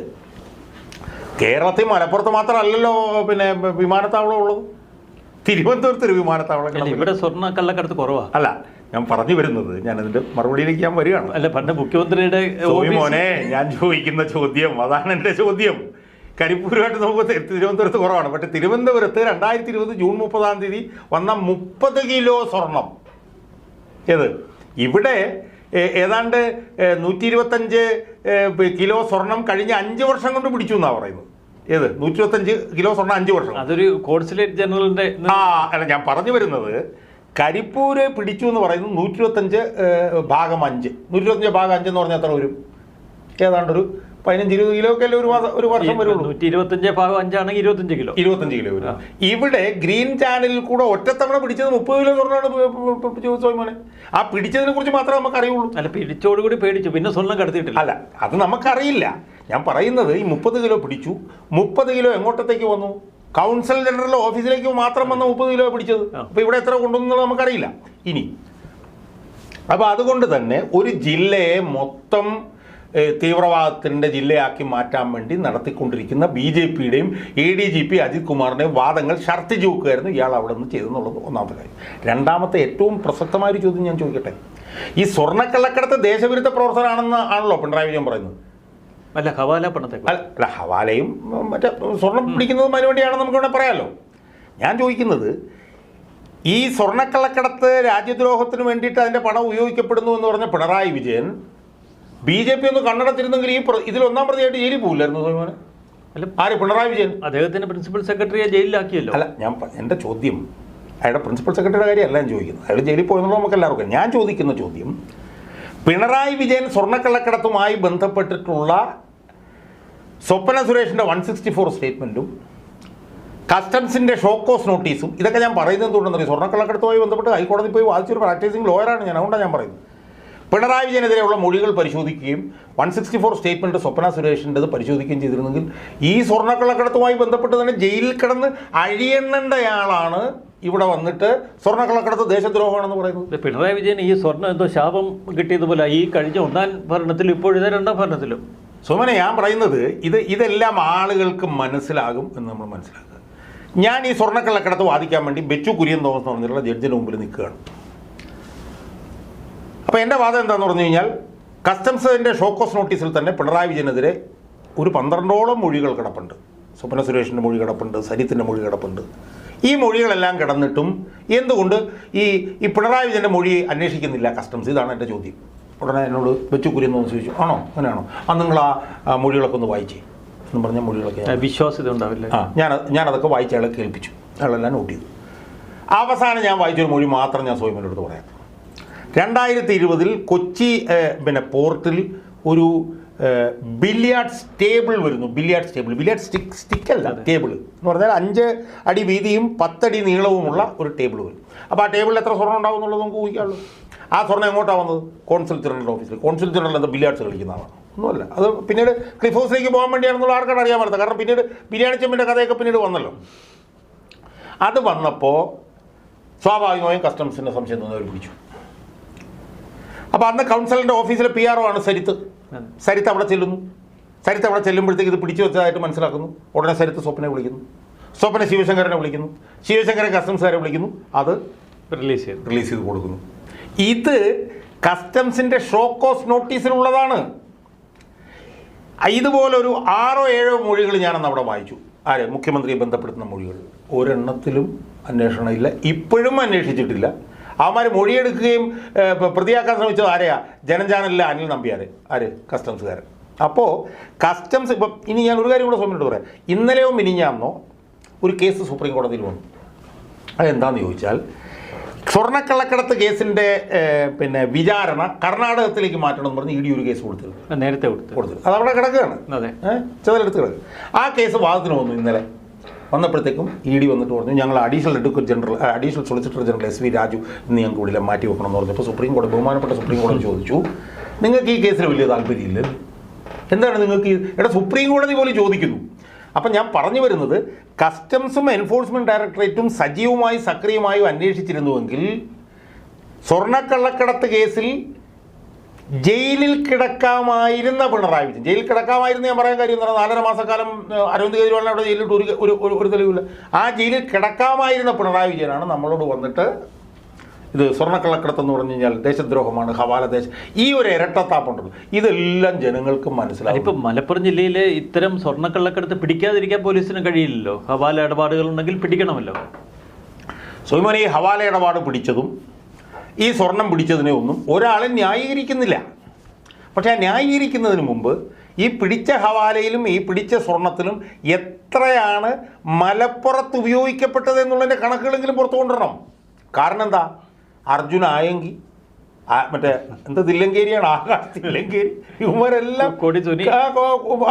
കേരളത്തിൽ മലപ്പുറത്ത് മാത്രമല്ലല്ലോ പിന്നെ വിമാനത്താവളം ഉള്ളത്. തിരുവനന്തപുരത്ത് ഒരു വിമാനത്താവളം
ഇവിടെ സ്വർണ കള്ളക്കടത്ത് കുറവാണ്
അല്ല ഞാൻ പറഞ്ഞു വരുന്നത് ഞാൻ അതിന്റെ മറുപടിയിലേക്ക് ഞാൻ വരികയാണ്.
അല്ല പണ്ട് മുഖ്യമന്ത്രിയുടെ
മോനെ ഞാൻ ചോദിക്കുന്ന ചോദ്യം അതാണ് എന്റെ ചോദ്യം. കരിപ്പൂരുമായിട്ട് നമുക്ക് തിരുവനന്തപുരത്ത് കുറവാണ്. പക്ഷേ തിരുവനന്തപുരത്ത് രണ്ടായിരത്തി ഇരുപത് ജൂൺ മുപ്പതാം തീയതി വന്ന മുപ്പത് കിലോ സ്വർണം. ഏത്? ഇവിടെ ഏതാണ്ട് നൂറ്റി ഇരുപത്തഞ്ച് കിലോ സ്വർണം കഴിഞ്ഞ അഞ്ച് വർഷം കൊണ്ട് പിടിച്ചു എന്നാണ് പറയുന്നത്. ഏത്? നൂറ്റി ഇരുപത്തഞ്ച് കിലോ സ്വർണം അഞ്ച് വർഷം
അതൊരു കോൺസുലേറ്റ് ജനറലിന്റെ
ആ അല്ല ഞാൻ പറഞ്ഞു വരുന്നത് കരിപ്പൂര് പിടിച്ചു എന്ന് പറയുന്നത് നൂറ്റി ഇരുപത്തഞ്ച് ഭാഗം അഞ്ച്. നൂറ്റി ഇരുപത്തഞ്ച് ഭാഗം അഞ്ച് എന്ന് പറഞ്ഞാൽ എത്ര വരും? ഏതാണ്ട് ഒരു പതിനഞ്ച് ഇരുപത് കിലോ ഒക്കെ അല്ലേ ഒരു മാസം ഒരു വർഷം വരുള്ളൂ?
നൂറ്റി ഇരുപത്തഞ്ച് ഭാഗം അഞ്ചാണെങ്കിൽ ഇരുപത്തഞ്ച് കിലോ.
ഇരുപത്തഞ്ച് കിലോ വരും. ഇവിടെ ഗ്രീൻ ചാനലിൽ കൂടെ ഒറ്റത്തവണ പിടിച്ചത് മുപ്പത് കിലോ സ്വർണമാണ് മോനെ ആ പിടിച്ചതിനെ കുറിച്ച് മാത്രമേ നമുക്ക് അറിയുള്ളൂ.
അല്ല പിടിച്ചോടുകൂടി പേടിച്ചു. പിന്നെ സ്വർണം കടത്തിയിട്ടില്ല.
അല്ല അത് നമുക്കറിയില്ല. ഞാൻ പറയുന്നത് ഈ മുപ്പത് കിലോ പിടിച്ചു. മുപ്പത് കിലോ എങ്ങോട്ടത്തേക്ക് വന്നു? കൗൺസിൽ ജനറൽ ഓഫീസിലേക്ക് മാത്രം വന്ന മുപ്പത് കിലോ പിടിച്ചത്.
അപ്പൊ
അപ്പോൾ ഇവിടെ എത്ര കൊണ്ടുവന്നത് നമുക്കറിയില്ല. ഇനി അപ്പോൾ അതുകൊണ്ട് തന്നെ ഒരു ജില്ലയെ മൊത്തം തീവ്രവാദത്തിന്റെ ജില്ലയാക്കി മാറ്റാൻ വേണ്ടി നടത്തിക്കൊണ്ടിരിക്കുന്ന ബി ജെ പിയുടെയും A D G P Ajith കുമാറിന്റെയും വാദങ്ങൾ ഛർദ്ദിച്ചു വെക്കുകയായിരുന്നു ഇയാൾ അവിടെ നിന്ന് ചെയ്തെന്നുള്ളത് ഒന്നാമത്തെ കാര്യം. രണ്ടാമത്തെ ഏറ്റവും പ്രസക്തമായ ഒരു ചോദ്യം ഞാൻ ചോദിക്കട്ടെ? ഈ സ്വർണക്കള്ളക്കടത്ത് ദേശവിരുദ്ധ പ്രവർത്തനമാണെന്ന് ആണല്ലോ പിണറായി വിജയൻ പറയുന്നത്.
അല്ല ഹവാല പണത്തെ
അല്ല ഹവാലയും മറ്റേ സ്വർണം പിടിക്കുന്നതും അതിന് വേണ്ടിയാണെന്ന് നമുക്ക് ഇവിടെ പറയാമല്ലോ ഞാൻ ചോദിക്കുന്നത് ഈ സ്വർണക്കള്ളക്കടത്ത് രാജ്യദ്രോഹത്തിന് വേണ്ടിയിട്ട് അതിന്റെ പണം ഉപയോഗിക്കപ്പെടുന്നു എന്ന് പറഞ്ഞ Pinarayi Vijayan B J P ഒന്ന് കണ്ണടത്തിരുന്നെങ്കിൽ ഈ ഇതിൽ ഒന്നാം പ്രതിയായിട്ട് ജയിലിൽ പോകില്ലായിരുന്നു സോമാനെ?
അല്ല
ആര്? പിണറായി വിജയൻ.
അദ്ദേഹത്തിന്റെ പ്രിൻസിപ്പൽ സെക്രട്ടറിയെ ജയിലിലാക്കിയല്ലോ.
അല്ല ഞാൻ എന്റെ ചോദ്യം അയാളുടെ പ്രിൻസിപ്പൽ സെക്രട്ടറിയുടെ കാര്യമല്ല ഞാൻ ചോദിക്കുന്നത്. അയാൾ ജയിലിൽ പോയെന്നുള്ളത് നമുക്ക് എല്ലാവർക്കും ഞാൻ ചോദിക്കുന്ന ചോദ്യം പിണറായി വിജയൻ സ്വർണക്കള്ളക്കടത്തുമായി ബന്ധപ്പെട്ടിട്ടുള്ള സ്വപ്ന സുരേഷിന്റെ വൺ സിക്സ്റ്റി ഫോർ സ്റ്റേറ്റ്മെന്റും കസ്റ്റംസിന്റെ ഷോക്കോസ് നോട്ടീസും ഇതൊക്കെ ഞാൻ പറയുന്നത് എന്തുകൊണ്ടെന്നറിയാം? സ്വർണക്കള്ളക്കടത്തുമായി ബന്ധപ്പെട്ട് ഹൈക്കോടതി പോയി വാദിച്ചൊരു പ്രാക്ടീസിങ് ലോയറാണ് ഞാൻ. അതുകൊണ്ടാണ് ഞാൻ പറയുന്നത്. പിണറായി വിജയനെതിരെയുള്ള മൊഴികൾ പരിശോധിക്കുകയും one sixty four statement Swapna സുരേഷിന്റെത് പരിശോധിക്കുകയും ചെയ്തിരുന്നെങ്കിൽ ഈ സ്വർണക്കള്ളക്കടത്തുമായി ബന്ധപ്പെട്ട് തന്നെ ജയിലിൽ കിടന്ന് അഴിയണ്ണേണ്ടയാളാണ് ഇവിടെ വന്നിട്ട് സ്വർണക്കള്ളക്കടത്ത് ദേശദ്രോഹമാണെന്ന് പറയുന്നത്.
പിണറായി വിജയൻ ഈ സ്വർണം എന്തോ ശാപം കിട്ടിയതുപോലെ ഈ കഴിഞ്ഞ ഒന്നാം ഭരണത്തിലും ഇപ്പോഴത്തെ രണ്ടാം ഭരണത്തിലും.
സുമന ഞാൻ പറയുന്നത് ഇത് ഇതെല്ലാം ആളുകൾക്ക് മനസ്സിലാകും എന്ന് നമ്മൾ മനസ്സിലാക്കുക. ഞാൻ ഈ സ്വർണക്കള്ളക്കടത്ത് വാദിക്കാൻ വേണ്ടി ബെച്ചു കുര്യൻ തോമസ് എന്ന് പറഞ്ഞിട്ടുള്ള ജഡ്ജിന്റെ മുമ്പിൽ നിൽക്കുകയാണ്. അപ്പോൾ എന്റെ വാദം എന്താണെന്ന് പറഞ്ഞു കഴിഞ്ഞാൽ കസ്റ്റംസിന്റെ ഷോക്കോസ് നോട്ടീസിൽ തന്നെ പിണറായി വിജയനെതിരെ ഒരു പന്ത്രണ്ടോളം മൊഴികൾ കിടപ്പുണ്ട്. സ്വപ്ന സുരേഷിന്റെ മൊഴി കിടപ്പുണ്ട് സരിത്തിന്റെ മൊഴി കിടപ്പുണ്ട്. ഈ മൊഴികളെല്ലാം കിടന്നിട്ടും എന്തുകൊണ്ട് ഈ ഈ പിണറായി വിജയന്റെ മൊഴി അന്വേഷിക്കുന്നില്ല കസ്റ്റംസ് ഇതാണ് എന്റെ ചോദ്യം. ഉടനെ എന്നോട് വെച്ചു കുര്യൻ തോമസ് ചോദിച്ചു. ആണോ? അങ്ങനെയാണോ? അന്ന് നിങ്ങൾ ആ മൊഴികളൊക്കെ ഒന്ന് വായിച്ചേ. എന്ന് പറഞ്ഞ മൊഴികളൊക്കെ
വിശ്വാസ്യത ഉണ്ടാവില്ല?
ആ ഞാൻ ഞാനതൊക്കെ വായിച്ച് അയാളെ കേൾപ്പിച്ചു. അയാളെല്ലാം നോട്ട് ചെയ്തു. അവസാനം ഞാൻ വായിച്ചൊരു മൊഴി മാത്രം ഞാൻ സ്വയം അടുത്ത് പറയാം. രണ്ടായിരത്തി ഇരുപതിൽ കൊച്ചി പിന്നെ പോർട്ടിൽ ഒരു ബില്ലിയാർഡ്സ് ടേബിൾ വരുന്നു. ബില്ലിയാർഡ്സ് ടേബിൾ ബില്ലിയാർഡ് സ്റ്റിക്ക് സ്റ്റിക്കല്ല ടേബിൾ എന്ന് പറഞ്ഞാൽ അഞ്ച് അടി വീതിയും പത്തടി നീളവുമുള്ള ഒരു ടേബിൾ വരും. അപ്പോൾ ആ ടേബിളിൽ എത്ര സ്വർണം ഉണ്ടാവും എന്നുള്ളത് നമുക്ക് ഊഹിക്കാമല്ലോ. ആ സ്വർണം എങ്ങോട്ടാണ് വന്നത്? കോൺസുൽ ജനറൽ ഓഫീസിൽ കോൺസുൽ ജനറൽ എന്താ ബില്ലിയാർഡ്സ് കളിക്കുന്നതാണ് ഒന്നുമല്ല. അത് പിന്നീട് ക്ലിഫ് ഹൗസിലേക്ക് പോകാൻ വേണ്ടിയാണെന്നുള്ള ആർക്കാണ് അറിയാൻ പറ്റുന്നത് കാരണം പിന്നീട് ബിരിയാണി ചെമ്മിന്റെ കഥയൊക്കെ പിന്നീട് വന്നല്ലോ. അത് വന്നപ്പോൾ സ്വാഭാവികമായും കസ്റ്റംസിന്റെ സംശയം തോന്നിയവർ പിടിച്ചു. അപ്പോൾ അന്ന് കൗൺസിലിന്റെ ഓഫീസിലെ പി ആർ ആണ് സരിത്ത്. സരിത്ത് അവിടെ ചെല്ലുന്നു. സരിത്ത് അവിടെ ചെല്ലുമ്പോഴത്തേക്ക് ഇത് പിടിച്ചു വെച്ചതായിട്ട് മനസ്സിലാക്കുന്നു. ഉടനെ സരിത്ത് സ്വപ്നെ വിളിക്കുന്നു. സ്വപ്ന ശിവശങ്കരനെ വിളിക്കുന്നു. ശിവശങ്കരൻ കസ്റ്റംസുകാരെ വിളിക്കുന്നു. അത്
റിലീസ് ചെയ്ത്.
റിലീസ് ചെയ്ത് കൊടുക്കുന്നു. ഇത് കസ്റ്റംസിന്റെ കോസ് നോട്ടീസിലുള്ളതാണ് ഇതുപോലൊരു ആറോ ഏഴോ മൊഴികൾ ഞാനന്ന് അവിടെ വായിച്ചു. ആരെ? മുഖ്യമന്ത്രിയെ ബന്ധപ്പെടുത്തുന്ന മൊഴികൾ. ഒരെണ്ണത്തിലും അന്വേഷണമില്ല. ഇപ്പോഴും അന്വേഷിച്ചിട്ടില്ല. അവന്മാർ മൊഴിയെടുക്കുകയും പ്രതിയാക്കാൻ ശ്രമിച്ചത് ആരെയാ? ജനചാനലിലെ അനിൽ നമ്പ്യാർ ആര്? കസ്റ്റംസുകാരൻ. അപ്പോൾ കസ്റ്റംസ് ഇപ്പം ഇനി ഞാൻ ഒരു കാര്യം കൂടെ സ്വാമിയോട് പറയാം. ഇന്നലെയോ മിനിഞ്ഞാന്നോ ഒരു കേസ് സുപ്രീം കോടതിയിൽ വന്നു. അതെന്താണെന്ന് ചോദിച്ചാൽ സ്വർണക്കള്ളക്കടത്ത് കേസിന്റെ പിന്നെ വിചാരണ കർണാടകത്തിലേക്ക് മാറ്റണം എന്ന് പറഞ്ഞ് ഇ ഡി ഒരു കേസ് കൊടുത്തിരുന്നു.
നേരത്തെ കൊടുത്തു.
കൊടുത്തിരുന്നു. അത് അവിടെ കിടക്കുകയാണ്.
അതെ.
ചെതലെടുത്ത് കിടക്കും ആ കേസ് വാദത്തിന് വന്നു ഇന്നലെ. വന്നപ്പോഴത്തേക്കും ഇ ഡി വന്നിട്ട് പറഞ്ഞു ഞങ്ങൾ additional advocate general additional solicitor general S V Raju ഇന്ന് ഞങ്ങൾക്ക് ഇവിടെ മാറ്റി വെക്കണം എന്ന് പറഞ്ഞപ്പോൾ സുപ്രീം കോടതി ബഹുമാനപ്പെട്ട സുപ്രീം കോടതി ചോദിച്ചു നിങ്ങൾക്ക് ഈ കേസിൽ വലിയ താല്പര്യമില്ല? എന്താണ് നിങ്ങൾക്ക് എടാ സുപ്രീം കോടതി പോലും ചോദിക്കുന്നു. അപ്പം ഞാൻ പറഞ്ഞു വരുന്നത് കസ്റ്റംസും എൻഫോഴ്സ്മെന്റ് ഡയറക്ടറേറ്റും സജീവമായും സക്രിയമായും അന്വേഷിച്ചിരുന്നുവെങ്കിൽ സ്വർണക്കള്ളക്കടത്ത് കേസിൽ ജയിലിൽ കിടക്കാമായിരുന്ന പിണറായി വിജയൻ. ജയിലിൽ കിടക്കാമായിരുന്നു ഞാൻ പറയാൻ കാര്യം എന്താണ് നാലര മാസക്കാലം അരവിന്ദ് കെജ്രിവാളിനെ അവിടെ ജയിലിൽ ഒരു ഒരു ഒരു തെളിവില്ല ആ ജയിലിൽ കിടക്കാമായിരുന്ന പിണറായി വിജയനാണ് നമ്മളോട് വന്നിട്ട് ഇത് സ്വർണക്കള്ളക്കടത്ത് എന്ന് പറഞ്ഞു കഴിഞ്ഞാൽ ദേശദ്രോഹമാണ് ഹവാല ദേശം ഈ ഒരു ഇരട്ടത്താപ്പുണ്ടല്ലോ. ഇതെല്ലാം ജനങ്ങൾക്ക് മനസ്സിലാവും.
ഇപ്പം മലപ്പുറം ജില്ലയിലെ ഇത്തരം സ്വർണക്കള്ളക്കടത്ത് പിടിക്കാതിരിക്കാൻ പോലീസിന് കഴിയില്ലല്ലോ. ഹവാല ഇടപാടുകൾ ഉണ്ടെങ്കിൽ പിടിക്കണമല്ലോ.
സ്വയമോനെ ഈ ഹവാല ഇടപാട് പിടിച്ചതും ഈ സ്വർണം പിടിച്ചതിനെ ഒന്നും ഒരാളെ ന്യായീകരിക്കുന്നില്ല. പക്ഷേ ആ ന്യായീകരിക്കുന്നതിന് മുമ്പ് ഈ പിടിച്ച ഹവാലയിലും ഈ പിടിച്ച സ്വർണത്തിലും എത്രയാണ് മലപ്പുറത്ത് ഉപയോഗിക്കപ്പെട്ടത് എന്നുള്ളതിന്റെ കണക്കുകളെങ്കിലും പുറത്തു കൊണ്ടുവരണം. കാരണം എന്താ? അർജുന ആയെങ്കിൽ മറ്റേ എന്താ തില്ലങ്കേരിയാണ്? ആകാശ് തില്ലങ്കേരി. ഇവരെല്ലാം കൊടിസുനി.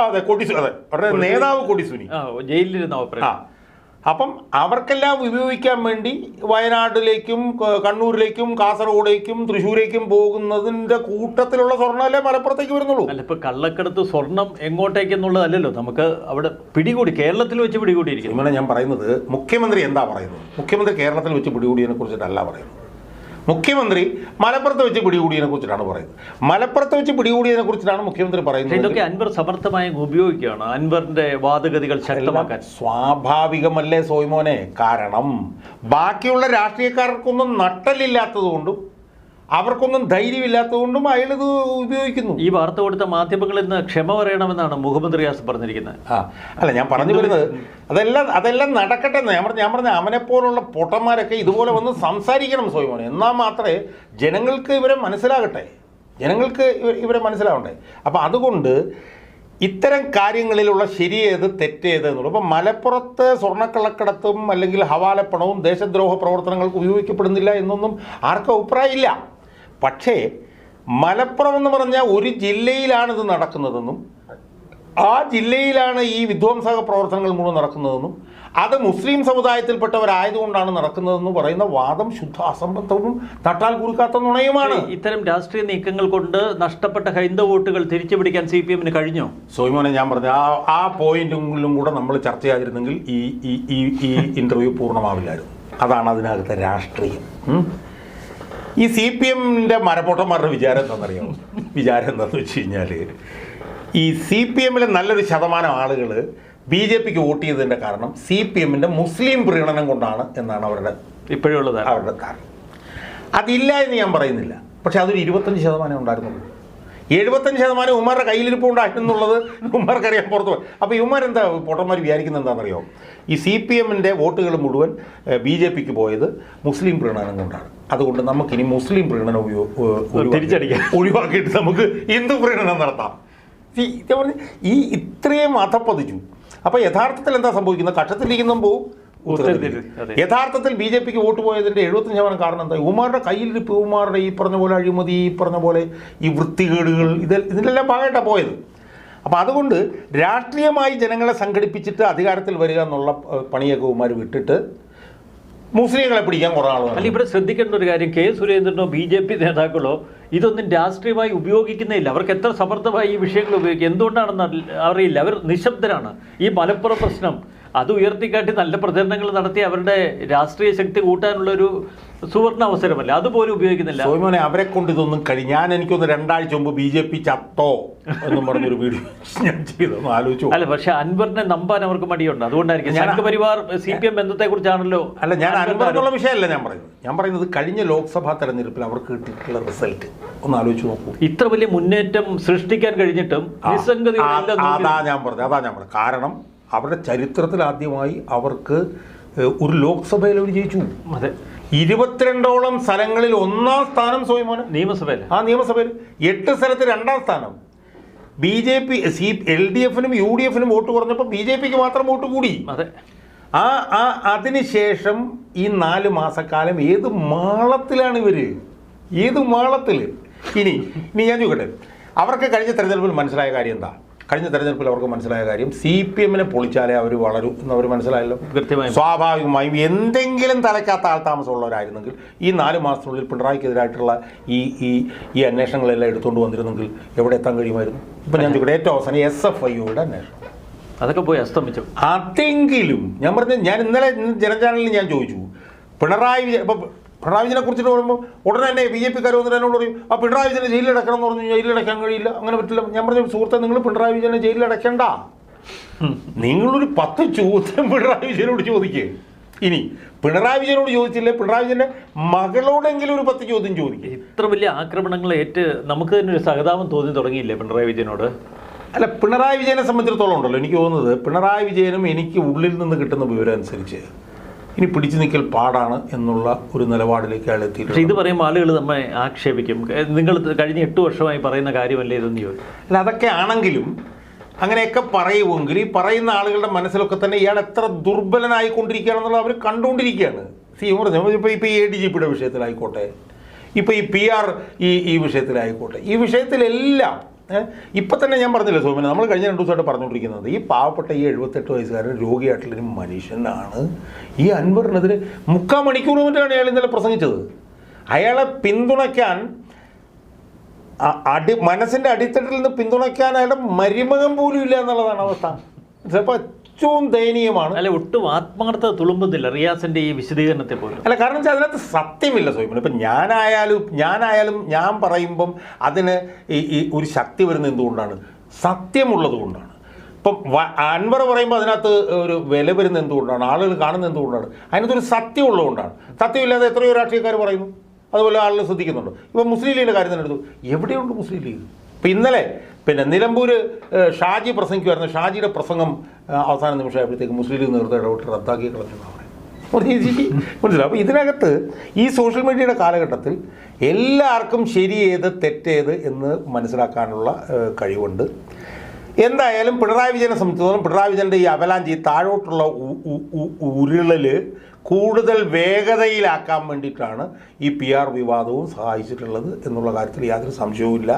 അതെ കൊടിസു അതെ. അവരുടെ നേതാവ്
കൊടിസുനി. ജയിലിലിരുന്ന
ആ.
ഓപ്പറേഷൻ
അപ്പം അവർക്കെല്ലാം ഉപയോഗിക്കാൻ വേണ്ടി വയനാട്ടിലേക്കും കണ്ണൂരിലേക്കും കാസർഗോഡേക്കും തൃശ്ശൂരേക്കും പോകുന്നതിന്റെ കൂട്ടത്തിലുള്ള സ്വർണമല്ലേ മലപ്പുറത്തേക്ക് വരുന്നുള്ളൂ?
അല്ല ഇപ്പം കള്ളക്കടത്ത് സ്വർണം എങ്ങോട്ടേക്കെന്നുള്ളതല്ലോ നമുക്ക് അവിടെ പിടികൂടി കേരളത്തിൽ വെച്ച് പിടികൂടിയിരിക്കും
ഇങ്ങനെ ഞാൻ പറയുന്നത് മുഖ്യമന്ത്രി എന്താ പറയുന്നത്? മുഖ്യമന്ത്രി കേരളത്തിൽ വെച്ച് പിടികൂടിയതിനെ കുറിച്ചിട്ടല്ല പറയുന്നത്. മുഖ്യമന്ത്രി മലപ്പുറത്ത് വെച്ച് പിടികൂടിയതിനെ കുറിച്ചിട്ടാണ് പറയുന്നത്. മലപ്പുറത്ത് വെച്ച് പിടികൂടിയതിനെ കുറിച്ചിട്ടാണ് മുഖ്യമന്ത്രി പറയുന്നത്.
ഇതൊക്കെ അൻവർ സമർത്ഥമായി ഉപയോഗിക്കുകയാണ്? അൻവറിന്റെ വാദഗതികൾ ശക്തമാക്കാൻ.
സ്വാഭാവികമല്ലേ സോയ്മോനെ? കാരണം ബാക്കിയുള്ള രാഷ്ട്രീയക്കാർക്കൊന്നും നട്ടലില്ലാത്തത് കൊണ്ടും അവർക്കൊന്നും ധൈര്യമില്ലാത്തതുകൊണ്ടും അയാൾ ഇത് ഉപയോഗിക്കുന്നു.
ഈ വാർത്ത കൊടുത്ത മാധ്യമങ്ങളിൽ നിന്ന് ക്ഷമ പറയണമെന്നാണ് മുഹമ്മദ് റിയാസ് പറഞ്ഞിരിക്കുന്നത്.
ആ അല്ല ഞാൻ പറഞ്ഞു വരുന്നത് അതെല്ലാം അതെല്ലാം നടക്കട്ടെ എന്ന്. ഞാൻ പറഞ്ഞു ഞാൻ പറഞ്ഞ അവനെപ്പോലുള്ള പൊട്ടന്മാരൊക്കെ ഇതുപോലെ വന്ന് സംസാരിക്കണം സ്വയം എന്നാൽ മാത്രമേ ജനങ്ങൾക്ക് ഇവരെ മനസ്സിലാകട്ടെ. ജനങ്ങൾക്ക് ഇവ- ഇവരെ മനസ്സിലാവണ്ടേ. അപ്പം അതുകൊണ്ട് ഇത്തരം കാര്യങ്ങളിലുള്ള ശരിയേത് തെറ്റേത് എന്നുള്ളത് ഇപ്പം മലപ്പുറത്ത് സ്വർണക്കള്ളക്കടത്തും അല്ലെങ്കിൽ ഹവാലപ്പണവും ദേശദ്രോഹ പ്രവർത്തനങ്ങൾക്ക് ഉപയോഗിക്കപ്പെടുന്നില്ല എന്നൊന്നും ആർക്കും അഭിപ്രായമില്ല. പക്ഷേ മലപ്പുറം എന്ന് പറഞ്ഞാൽ ഒരു ജില്ലയിലാണ് ഇത് നടക്കുന്നതെന്നും ആ ജില്ലയിലാണ് ഈ വിധ്വംസക പ്രവർത്തനങ്ങൾ മുഴുവൻ നടക്കുന്നതെന്നും അത് മുസ്ലിം സമുദായത്തിൽപ്പെട്ടവരായതുകൊണ്ടാണ് നടക്കുന്നതെന്ന് പറയുന്ന വാദം ശുദ്ധ അസംബന്ധവും തട്ടാൽ കുറുക്കാത്ത നുണയുമാണ്.
ഇത്തരം രാഷ്ട്രീയ നീക്കങ്ങൾ കൊണ്ട് നഷ്ടപ്പെട്ട ഹൈന്ദവ വോട്ടുകൾ തിരിച്ചു പിടിക്കാൻ സി പി എമ്മിന് കഴിഞ്ഞോ?
സോയിമോനെ ഞാൻ പറഞ്ഞു ആ ആ പോയിന്റുകളിലും കൂടെ നമ്മൾ ചർച്ച ചെയ്തിരുന്നെങ്കിൽ ഈ ഈ ഈ ഇന്റർവ്യൂ പൂർണമാവില്ലായിരുന്നു. അതാണ് അതിനകത്തെ രാഷ്ട്രീയം. ഈ സി പി എമ്മിന്റെ മരപ്പൊട്ടന്മാരുടെ വിചാരം എന്താണെന്നറിയാമോ വിചാരം എന്താണെന്ന് വെച്ച് കഴിഞ്ഞാൽ ഈ സി പി എമ്മിലെ നല്ലൊരു ശതമാനം ആളുകൾ ബി ജെ പിക്ക് വോട്ട് ചെയ്തതിന്റെ കാരണം സി പി എമ്മിന്റെ മുസ്ലിം പ്രീണനം കൊണ്ടാണ് എന്നാണ് അവരുടെ
ഇപ്പോഴുള്ളത്
അവരുടെ കാരണം. അതില്ല എന്ന് ഞാൻ പറയുന്നില്ല. പക്ഷെ അതൊരു ഇരുപത്തഞ്ച് ശതമാനം ഉണ്ടായിരുന്നുള്ളൂ. എഴുപത്തഞ്ച് ശതമാനം ഉമ്മാരുടെ കയ്യിലിരിപ്പ് ഉണ്ടായിരുന്നുള്ളത് ഉമ്മാർക്കറിയാൻ പുറത്ത് പോയി. അപ്പോൾ ഇവന്മാർ എന്താ പൊട്ടന്മാർ വിചാരിക്കുന്നത് എന്താണെന്നറിയോ? ഈ സി പി എമ്മിന്റെ വോട്ടുകൾ മുഴുവൻ ബി ജെ പിക്ക് പോയത് മുസ്ലിം പ്രീണനം കൊണ്ടാണ്. അതുകൊണ്ട് നമുക്കിനി മുസ്ലിം പ്രീണനം
തിരിച്ചടിക്കാം.
ഒഴിവാക്കിയിട്ട് നമുക്ക് ഹിന്ദു പ്രീണനം നടത്താം. ഈ ഞാൻ പറഞ്ഞ ഈ ഇത്രയും അധപ്പതിച്ചു. അപ്പോൾ യഥാർത്ഥത്തിൽ എന്താ സംഭവിക്കുന്നത്? കക്ഷത്തിലിരിക്കുന്നതും പോവും. യഥാർത്ഥത്തിൽ ബി ജെ പിക്ക് വോട്ട് പോയതിന്റെ എഴുപത്തി ശതമാനം കാരണം എന്താ? ഉമാരുടെ കയ്യിലിരിപ്പ് ഉമാരുടെ ഈ പറഞ്ഞ പോലെ അഴിമതി ഈ പറഞ്ഞ പോലെ ഈ വൃത്തികേടുകൾ ഇത് ഇതിലെല്ലാം ഭാഗമായിട്ടാണ് പോയത്. അപ്പോൾ അതുകൊണ്ട് രാഷ്ട്രീയമായി ജനങ്ങളെ സംഘടിപ്പിച്ചിട്ട് അധികാരത്തിൽ വരിക എന്നുള്ള പണിയൊക്കെ ഉമാർ വിട്ടിട്ട് മുസ്ലിങ്ങളെ പിടിക്കാൻ കുറേ ആളുകൾ
അല്ല ഇവിടെ ശ്രദ്ധിക്കേണ്ട ഒരു കാര്യം കെ സുരേന്ദ്രനോ ബി ജെ പി നേതാക്കളോ ഇതൊന്നും രാഷ്ട്രീയമായി ഉപയോഗിക്കുന്നില്ല. അവർക്ക് എത്ര സമർത്ഥമായി ഈ വിഷയങ്ങൾ ഉപയോഗിക്കും? എന്തുകൊണ്ടാണെന്ന് അറി- അറിയില്ല. അവർ നിശബ്ദരാണ്. ഈ മലപ്പുറം പ്രശ്നം അത് ഉയർത്തിക്കാട്ടി നല്ല പ്രചരണങ്ങൾ നടത്തി അവരുടെ രാഷ്ട്രീയ ശക്തി കൂട്ടാനുള്ള ഒരു സുവർണ അവസരമല്ല? അതുപോലും ഉപയോഗിക്കുന്നില്ല.
സോയ്മോനെ അവരെ കൊണ്ട് ഇതൊന്നും കഴിയും ഞാൻ എനിക്കൊന്ന് രണ്ടാഴ്ച മുമ്പ് ബി ജെ പി ചത്തോ എന്നും പറഞ്ഞൊരു വീഡിയോ ഞാൻ ചെയ്തൊന്ന് ആലോചിച്ചു.
അല്ല പക്ഷെ അൻവറിനെ നമ്പാൻ അവർക്ക് മടിയുണ്ട്. അതുകൊണ്ടായിരിക്കും.
ഞാൻ-
സംഘപരിവാർ സി പി എം ബന്ധത്തെ കുറിച്ചാണല്ലോ
അല്ല ഞാൻ അൻവറിനുള്ള വിഷയമല്ല ഞാൻ പറയുന്നത്. ഞാൻ പറയുന്നത് കഴിഞ്ഞ ലോക്സഭാ തെരഞ്ഞെടുപ്പിൽ അവർക്ക് കിട്ടിയിട്ടുള്ള റിസൾട്ട്. ഒന്ന് ആലോചിച്ച് നോക്കൂ.
ഇത്ര വലിയ മുന്നേറ്റം സൃഷ്ടിക്കാൻ കഴിഞ്ഞിട്ടും
അതാ ഞാൻ പറഞ്ഞു അതാ ഞാൻ പറഞ്ഞത്. കാരണം അവരുടെ ചരിത്രത്തിൽ ആദ്യമായി അവർക്ക് ഒരു ലോക്സഭയിൽ അവർ ജയിച്ചു.
അതെ.
ഇരുപത്തിരണ്ടോളം സ്ഥലങ്ങളിൽ ഒന്നാം സ്ഥാനം സോയ്മോനെ.
നിയമസഭയിൽ
ആ നിയമസഭയിൽ എട്ട് സ്ഥലത്ത് രണ്ടാം സ്ഥാനം. B J P C L D എഫിനും യു ഡി എഫിനും വോട്ട് കുറഞ്ഞപ്പോൾ ബി ജെ പിക്ക് മാത്രം വോട്ട് കൂടി.
അതെ.
ആ ആ അതിനുശേഷം ഈ നാല് മാസക്കാലം ഏത് മാളത്തിലാണ് ഇവർ ഏത് മാളത്തിൽ ഇനി ഇനി ഞാൻ ചോദിക്കട്ടെ. അവർക്ക് കഴിഞ്ഞ തെരഞ്ഞെടുപ്പിൽ മനസ്സിലായ കാര്യം എന്താ? കഴിഞ്ഞ തെരഞ്ഞെടുപ്പിൽ അവർക്ക് മനസ്സിലായ കാര്യം സി പി എമ്മിനെ പൊളിച്ചാലേ അവർ വളരൂ എന്ന് അവർ മനസ്സിലായല്ലോ.
കൃത്യമായും.
സ്വാഭാവികമായും എന്തെങ്കിലും തലയ്ക്കാത്ത ആൾ താമസമുള്ളവരായിരുന്നെങ്കിൽ ഈ നാല് മാസത്തിനുള്ളിൽ പിണറായിക്കെതിരായിട്ടുള്ള ഈ ഈ ഈ അന്വേഷണങ്ങളെല്ലാം എടുത്തുകൊണ്ട് വന്നിരുന്നെങ്കിൽ എവിടെ എത്താൻ കഴിയുമായിരുന്നു? ഇപ്പം ഞാൻ ചോദിക്കട്ടെ ഏറ്റവും അവസാനം എസ് എഫ് ഐയുടെ അന്വേഷണം.
അതൊക്കെ പോയി അസ്തമിച്ചു.
അതെങ്കിലും ഞാൻ പറഞ്ഞ ഞാൻ ഇന്നലെ ജനചാനലിൽ ഞാൻ ചോദിച്ചു പിണറായി വിജയൻ ഇപ്പം പിണറായി വിജയനെ കുറിച്ചിട്ട് പറയുമ്പോൾ ഉടനെ തന്നെ ബി ജെ പിക്കാർ വന്നിട്ട് എന്നോട് പറയും ആ പിണറായി വിജയനെ ജയിലിലടക്കണം എന്ന് പറഞ്ഞു. ജയിലിലടക്കാൻ കഴിയില്ല അങ്ങനെ പറ്റില്ല. ഞാൻ പറഞ്ഞു സുഹൃത്തെ നിങ്ങൾ പിണറായി വിജയനെ ജയിലിലടക്കണ്ട നിങ്ങളൊരു പത്ത് ചോദ്യം പിണറായി വിജയനോട് ചോദിക്കുക ഇനി പിണറായി വിജയനോട് ചോദിച്ചില്ലേ? പിണറായി വിജയന്റെ മകളോടെങ്കിലും ഒരു പത്ത് ചോദ്യം ചോദിക്കും.
ഇത്ര വലിയ ആക്രമണങ്ങൾ ഏറ്റ് നമുക്ക് തന്നെ ഒരു സഹതാപം തോന്നി തുടങ്ങിയില്ലേ പിണറായി വിജയനോട്?
അല്ല പിണറായി വിജയനെ സംബന്ധിച്ചിടത്തോളം ഉണ്ടല്ലോ എനിക്ക് തോന്നുന്നത്. പിണറായി വിജയനും എനിക്ക് ഉള്ളിൽ നിന്ന് കിട്ടുന്ന വിവരം അനുസരിച്ച് ഇനി പിടിച്ചു നിൽക്കൽ പാടാണ് എന്നുള്ള ഒരു നിലപാടിലേക്ക് അയാൾ
പക്ഷെ
എത്തിയിട്ടുണ്ട്
ഇത് പറയുമ്പോൾ ആളുകൾ നമ്മെ ആക്ഷേപിക്കും. നിങ്ങൾ കഴിഞ്ഞ എട്ട് വർഷമായി പറയുന്ന കാര്യമല്ലേ ഇതെന്ന് ചോദിക്കും.
അല്ല അതൊക്കെ ആണെങ്കിലും അങ്ങനെയൊക്കെ പറയുമെങ്കിൽ ഈ പറയുന്ന ആളുകളുടെ മനസ്സിലൊക്കെ തന്നെ ഇയാൾ എത്ര ദുർബലനായിക്കൊണ്ടിരിക്കുകയാണെന്നുള്ളത് അവർ കണ്ടുകൊണ്ടിരിക്കുകയാണ്. സി പറഞ്ഞു ഇപ്പോൾ ഇപ്പോൾ ഈ എ ഡി ജി പിയുടെ വിഷയത്തിലായിക്കോട്ടെ. ഇപ്പോൾ ഈ പി ആർ ഈ ഈ വിഷയത്തിലായിക്കോട്ടെ. ഈ വിഷയത്തിലെല്ലാം ഇപ്പം തന്നെ ഞാൻ പറഞ്ഞില്ല സോമന നമ്മൾ കഴിഞ്ഞ രണ്ട് ദിവസമായിട്ട് പറഞ്ഞുകൊണ്ടിരിക്കുന്നത് ഈ പാവപ്പെട്ട ഈ എഴുപത്തെട്ട് വയസ്സുകാരൻ രോഗിയായിട്ടുള്ളൊരു മനുഷ്യനാണ്. ഈ അൻവറിനെതിരെ മുക്കാൽ മണിക്കൂർ കൊണ്ടാണ് അയാൾ ഇന്നലെ പ്രസംഗിച്ചത്. അയാളെ പിന്തുണയ്ക്കാൻ അടി മനസ്സിന്റെ അടിത്തട്ടിൽ നിന്ന് പിന്തുണയ്ക്കാൻ അയാളുടെ മരുമകം പോലും ഇല്ല എന്നുള്ളതാണ് അവസ്ഥ. ചിലപ്പോൾ ഏറ്റവും ദയനീയമാണ്.
അല്ല ഒട്ടും ആത്മാർത്ഥത തുളുമ്പുന്നില്ല റിയാസിന്റെ ഈ വിശദീകരണത്തെ പോലും.
അല്ല കാരണം വെച്ചാൽ അതിനകത്ത് സത്യമില്ല സോയിമൻ. ഇപ്പം ഞാനായാലും ഞാനായാലും ഞാൻ പറയുമ്പം അതിന് ഈ ഒരു ശക്തി വരുന്നത് എന്തുകൊണ്ടാണ്? സത്യമുള്ളത് കൊണ്ടാണ്. ഇപ്പം അൻവർ പറയുമ്പോൾ അതിനകത്ത് ഒരു വില വരുന്നത് എന്തുകൊണ്ടാണ്? ആളുകൾ കാണുന്നത് എന്തുകൊണ്ടാണ്? അതിനകത്തൊരു സത്യം ഉള്ളതുകൊണ്ടാണ് സത്യമില്ലാതെ എത്രയോ രാഷ്ട്രീയക്കാർ പറയുന്നു. അതുപോലെ ആളുകൾ ശ്രദ്ധിക്കുന്നുണ്ട്. ഇപ്പം മുസ്ലിം ലീഗിന്റെ കാര്യം തന്നെ എടുത്തു. എവിടെയുണ്ട് മുസ്ലിം ലീഗ്? ഇപ്പം ഇന്നലെ പിന്നെ നിലമ്പൂർ ഷാജി പ്രസംഗിക്കുമായിരുന്നു ഷാജിയുടെ പ്രസംഗം അവസാന നിമിഷമായപ്പോഴത്തേക്ക് മുസ്ലിം ലീഗ് നേതൃത്വം ഇടപെട്ട് റദ്ദാക്കി കളഞ്ഞെന്നാണ് പറയുന്നത്. മനസ്സിലായി? അപ്പോൾ ഇതിനകത്ത് ഈ സോഷ്യൽ മീഡിയയുടെ കാലഘട്ടത്തിൽ എല്ലാവർക്കും ശരിയേത് തെറ്റേത് എന്ന് മനസ്സിലാക്കാനുള്ള കഴിവുണ്ട്. എന്തായാലും പിണറായി വിജയനെ സംബന്ധിച്ചിടത്തോളം പിണറായി വിജയന്റെ ഈ അവലാഞ്ചി താഴോട്ടുള്ള ഉ- ഉ- ഉ- ഉരുളൽ കൂടുതൽ വേഗതയിലാക്കാൻ വേണ്ടിയിട്ടാണ് ഈ പി ആർ വിവാദവും സഹായിച്ചിട്ടുള്ളത് എന്നുള്ള കാര്യത്തിൽ യാതൊരു സംശയവുമില്ല.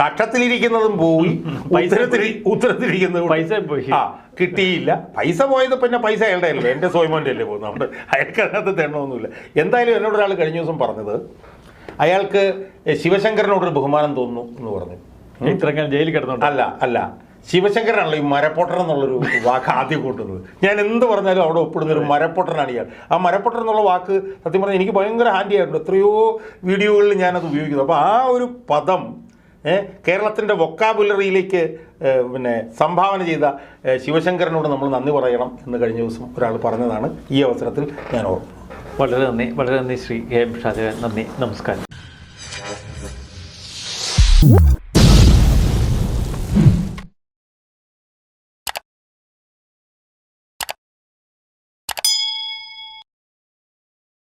കക്ഷത്തിലിരിക്കുന്നതും പോയി. ഉത്തരത്തിൽ ഉത്തരത്തിലിരിക്കുന്നത്
പൈസ പോയി.
ആ കിട്ടിയില്ല. പൈസ പോയത് പിന്നെ പൈസ അയാളുടെ അല്ലേ എന്റെ സോയ്മോന്റെ അല്ലേ പോകുന്നത്? നമ്മുടെ അയാൾക്കകത്ത് തേണമൊന്നുമില്ല തെണ്ണമൊന്നുമില്ല. എന്തായാലും എന്നോട് ഒരാൾ കഴിഞ്ഞ ദിവസം പറഞ്ഞത് അയാൾക്ക് ശിവശങ്കരനോടൊരു ബഹുമാനം തോന്നുന്നു എന്ന് പറഞ്ഞു.
ഇത്രയും ജയിലിൽ കിടന്നു
അല്ല അല്ല. ശിവശങ്കരാണല്ലോ ഈ മരപ്പൊട്ടർ എന്നുള്ളൊരു വാക്ക് ആദ്യം കൂട്ടുന്നത്. ഞാൻ എന്ത് പറഞ്ഞാലും അവിടെ ഒപ്പിടുന്ന ഒരു മരപ്പൊട്ടറാണ് ഇയാൾ. ആ മരപ്പൊട്ടർ എന്നുള്ള വാക്ക് സത്യം പറഞ്ഞാൽ എനിക്ക് ഭയങ്കര ഹാൻഡി ആയിട്ടുണ്ട്. എത്രയോ വീഡിയോകളിൽ ഞാനത് ഉപയോഗിക്കുന്നു. അപ്പോൾ ആ ഒരു പദം കേരളത്തിന്റെ വൊക്കാബുലറിയിലേക്ക് പിന്നെ സംഭാവന ചെയ്ത ശിവശങ്കരനോട് നമ്മൾ നന്ദി പറയണം എന്ന് കഴിഞ്ഞ ദിവസം ഒരാൾ പറഞ്ഞതാണ്. ഈ അവസരത്തിൽ ഞാൻ ഓർക്കുന്നു
വളരെ നന്ദി. വളരെ നന്ദി ശ്രീ കെ എം നന്ദി. നമസ്കാരം.